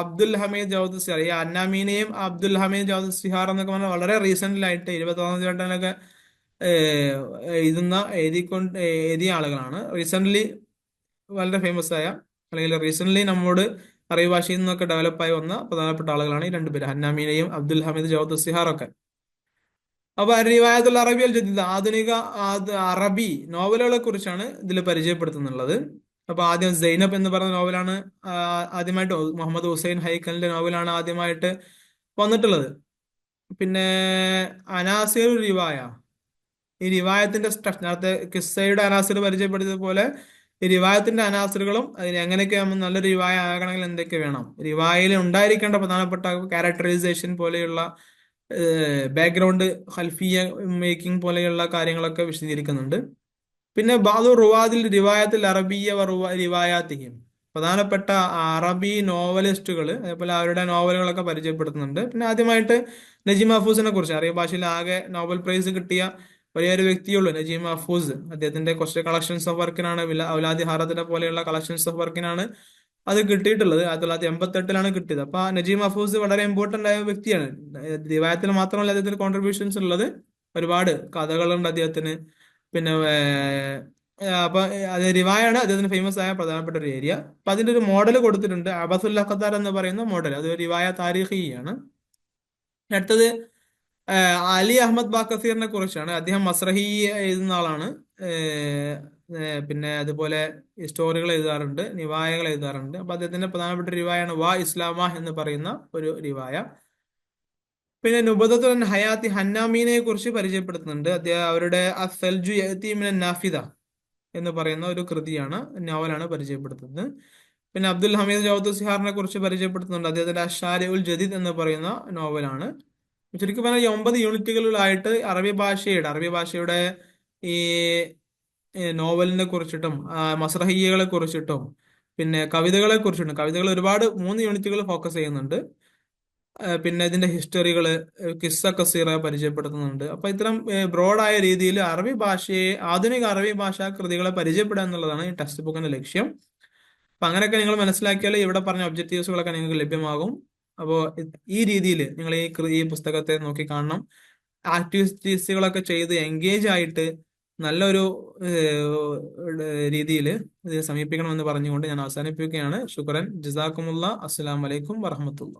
Abdul Hamid Jawad Sahar. ഈ ഹന്നാമീനയും അബ്ദുൽ ഹമീദ് ജവദ് സിഹാർ എന്നൊക്കെ പറഞ്ഞാൽ വളരെ റീസെന്റ് ആയിട്ട് ഇരുപത്തൊന്നാം നൂറ്റാണ്ടിലൊക്കെ ഏഹ്, എഴുതുന്ന എഴുതിക്കൊണ്ട് എഴുതിയ ആളുകളാണ്. റീസെന്റ് വളരെ ഫേമസ് ആയ അല്ലെങ്കിൽ റീസെന്റ് നമ്മോട് അറബി ഭാഷയിൽ നിന്നൊക്കെ ഡെവലപ്പായി വന്ന പ്രധാനപ്പെട്ട ആളുകളാണ് ഈ രണ്ടുപേര് ഹന്നാമീനയും അബ്ദുൽ ഹമീദ് ജവദ് സിഹാറൊക്കെ. അപ്പൊ റിവായത്തുൽ അറബി അൽ ജദീദ് ആധുനിക അറബി നോവലുകളെ കുറിച്ചാണ് ഇതിൽ പരിചയപ്പെടുത്തുന്നുള്ളത്. അപ്പൊ ആദ്യം സൈനബ് എന്ന് പറഞ്ഞ നോവലാണ് ആദ്യമായിട്ട് മുഹമ്മദ് ഹുസൈൻ ഹൈക്കലിന്റെ നോവലാണ് ആദ്യമായിട്ട് വന്നിട്ടുള്ളത്. പിന്നെ അനാസിർ റിവായ. ഈ റിവായത്തിന്റെ സ്ട്രക്ചർ നേരത്തെ കിസ്സയുടെ പരിചയപ്പെടുത്തിയത് പരിചയപ്പെടുത്തിയതുപോലെ ഈ റിവായത്തിന്റെ അനാസറുകളും അതിന് എങ്ങനെയൊക്കെ ആകുമ്പോൾ നല്ല റിവായ ആകണമെങ്കിൽ എന്തൊക്കെ വേണം. റിവായയിൽ ഉണ്ടായിരിക്കേണ്ട പ്രധാനപ്പെട്ട ക്യാരക്ടറൈസേഷൻ പോലെയുള്ള ബാക്ക്ഗ്രൗണ്ട് ഹൽഫിയ മേക്കിംഗ് പോലെയുള്ള കാര്യങ്ങളൊക്കെ വിശദീകരിക്കുന്നുണ്ട്. പിന്നെ ബാദു റുവാദിൽ റിവായത്തിൽ അറബിയ വ റുവ- റിവായാത്തിഹിം പ്രധാനപ്പെട്ട അറബി നോവലിസ്റ്റുകൾ അതേപോലെ അവരുടെ നോവലുകളൊക്കെ പരിചയപ്പെടുത്തുന്നുണ്ട്. പിന്നെ ആദ്യമായിട്ട് നജീം മഹഫൂസിനെ കുറിച്ച്. അറബി ഭാഷയിൽ ആകെ നോബൽ പ്രൈസ് കിട്ടിയ ഒരേ ഒരു വ്യക്തിയുള്ളൂ നജീം മഹഫൂസ് അദ്ദേഹത്തിന്റെ കുറച്ച് കളക്ഷൻസ് ഓഫ് വർക്കിനാണ് ഔലാദി ഹാറത്തിനെ പോലെയുള്ള കളക്ഷൻസ് ഓഫ് വർക്കിനാണ് അത് കിട്ടിയിട്ടുള്ളത്. ആയിരത്തി തൊള്ളായിരത്തി എൺപത്തി എട്ടിലാണ് കിട്ടിയത്. അപ്പൊ നജീം മഹഫൂസ് വളരെ ഇമ്പോർട്ടന്റ് ആയ വ്യക്തിയാണ്. ദിവായത്തിൽ മാത്രമല്ല അദ്ദേഹത്തിന് കോൺട്രിബ്യൂഷൻസ് ഉള്ളത്. ഒരുപാട് കഥകളുണ്ട് അദ്ദേഹത്തിന്. പിന്നെ അപ്പൊ അത് റിവായാണ് അദ്ദേഹത്തിന് ഫേമസ് ആയ പ്രധാനപ്പെട്ട ഒരു ഏരിയ അപ്പൊ അതിന്റെ ഒരു മോഡൽ കൊടുത്തിട്ടുണ്ട്. അബസുൽ അഖത്താർ എന്ന് പറയുന്ന മോഡൽ അത് റിവായ താരിഖിയാണ്. അടുത്തത് അലി അഹമ്മദ് ബാക്കസീറിനെ കുറിച്ചാണ്. അദ്ദേഹം മസ്രഹി എഴുതുന്ന ആളാണ്. പിന്നെ അതുപോലെ സ്റ്റോറികൾ എഴുതാറുണ്ട് നിവായകൾ എഴുതാറുണ്ട്. അപ്പൊ അദ്ദേഹത്തിന്റെ പ്രധാനപ്പെട്ട റിവായാണ് വാ ഇസ്ലാമ എന്ന് പറയുന്ന ഒരു റിവായ. പിന്നെ നുബദത്തുൻ ഹയാത്തി ഹന്നാമീനെ കുറിച്ച് പരിചയപ്പെടുത്തുന്നുണ്ട്. അദ്ദേഹം അവരുടെ അസൽജു യഅതി മിനൻ നാഫിദ എന്ന് പറയുന്ന ഒരു കൃതിയാണ് നോവലാണ് പരിചയപ്പെടുത്തുന്നത്. പിന്നെ അബ്ദുൽ ഹമീദ് ജൗദ് സിഹാറിനെ കുറിച്ച് പരിചയപ്പെടുത്തുന്നുണ്ട്. അദ്ദേഹത്തിന്റെ അഷാരി ഉൽ ജദീദ് എന്ന് പറയുന്ന നോവലാണ്. ചുരുക്കി പറഞ്ഞാൽ ഈ ഒമ്പത് യൂണിറ്റുകളിലായിട്ട് അറബി ഭാഷയുടെ അറബി ഭാഷയുടെ ഈ നോവലിനെ കുറിച്ചിട്ടും മസ്രഹിയകളെ കുറിച്ചിട്ടും പിന്നെ കവിതകളെ കുറിച്ചിട്ടും കവിതകൾ ഒരുപാട് മൂന്ന് യൂണിറ്റുകൾ ഫോക്കസ് ചെയ്യുന്നുണ്ട്. പിന്നെ ഇതിന്റെ ഹിസ്റ്ററികൾ കിസ്സ കസീറ പരിചയപ്പെടുത്തുന്നുണ്ട്. അപ്പൊ ഇത്തരം ബ്രോഡായ രീതിയിൽ അറബി ഭാഷയെ ആധുനിക അറബി ഭാഷാ കൃതികളെ പരിചയപ്പെടുക എന്നുള്ളതാണ് ഈ ടെക്സ്റ്റ് ബുക്കിന്റെ ലക്ഷ്യം. അപ്പൊ അങ്ങനെയൊക്കെ നിങ്ങൾ മനസ്സിലാക്കിയാൽ ഇവിടെ പറഞ്ഞ ഒബ്ജക്റ്റീവ്സുകളൊക്കെ നിങ്ങൾക്ക് ലഭ്യമാകും. അപ്പോൾ ഈ രീതിയിൽ നിങ്ങൾ ഈ ഈ പുസ്തകത്തെ നോക്കി കാണണം. ആക്ടിവിറ്റീസുകളൊക്കെ ചെയ്ത് എൻഗേജ് ആയിട്ട് നല്ലൊരു രീതിയിൽ ഇത് സമീപിക്കണമെന്ന് പറഞ്ഞുകൊണ്ട് ഞാൻ അവസാനിപ്പിക്കുകയാണ്. ശുക്രൻ ജസാക്കുമുള്ള വലൈക്കും വറഹമത്തുള്ള.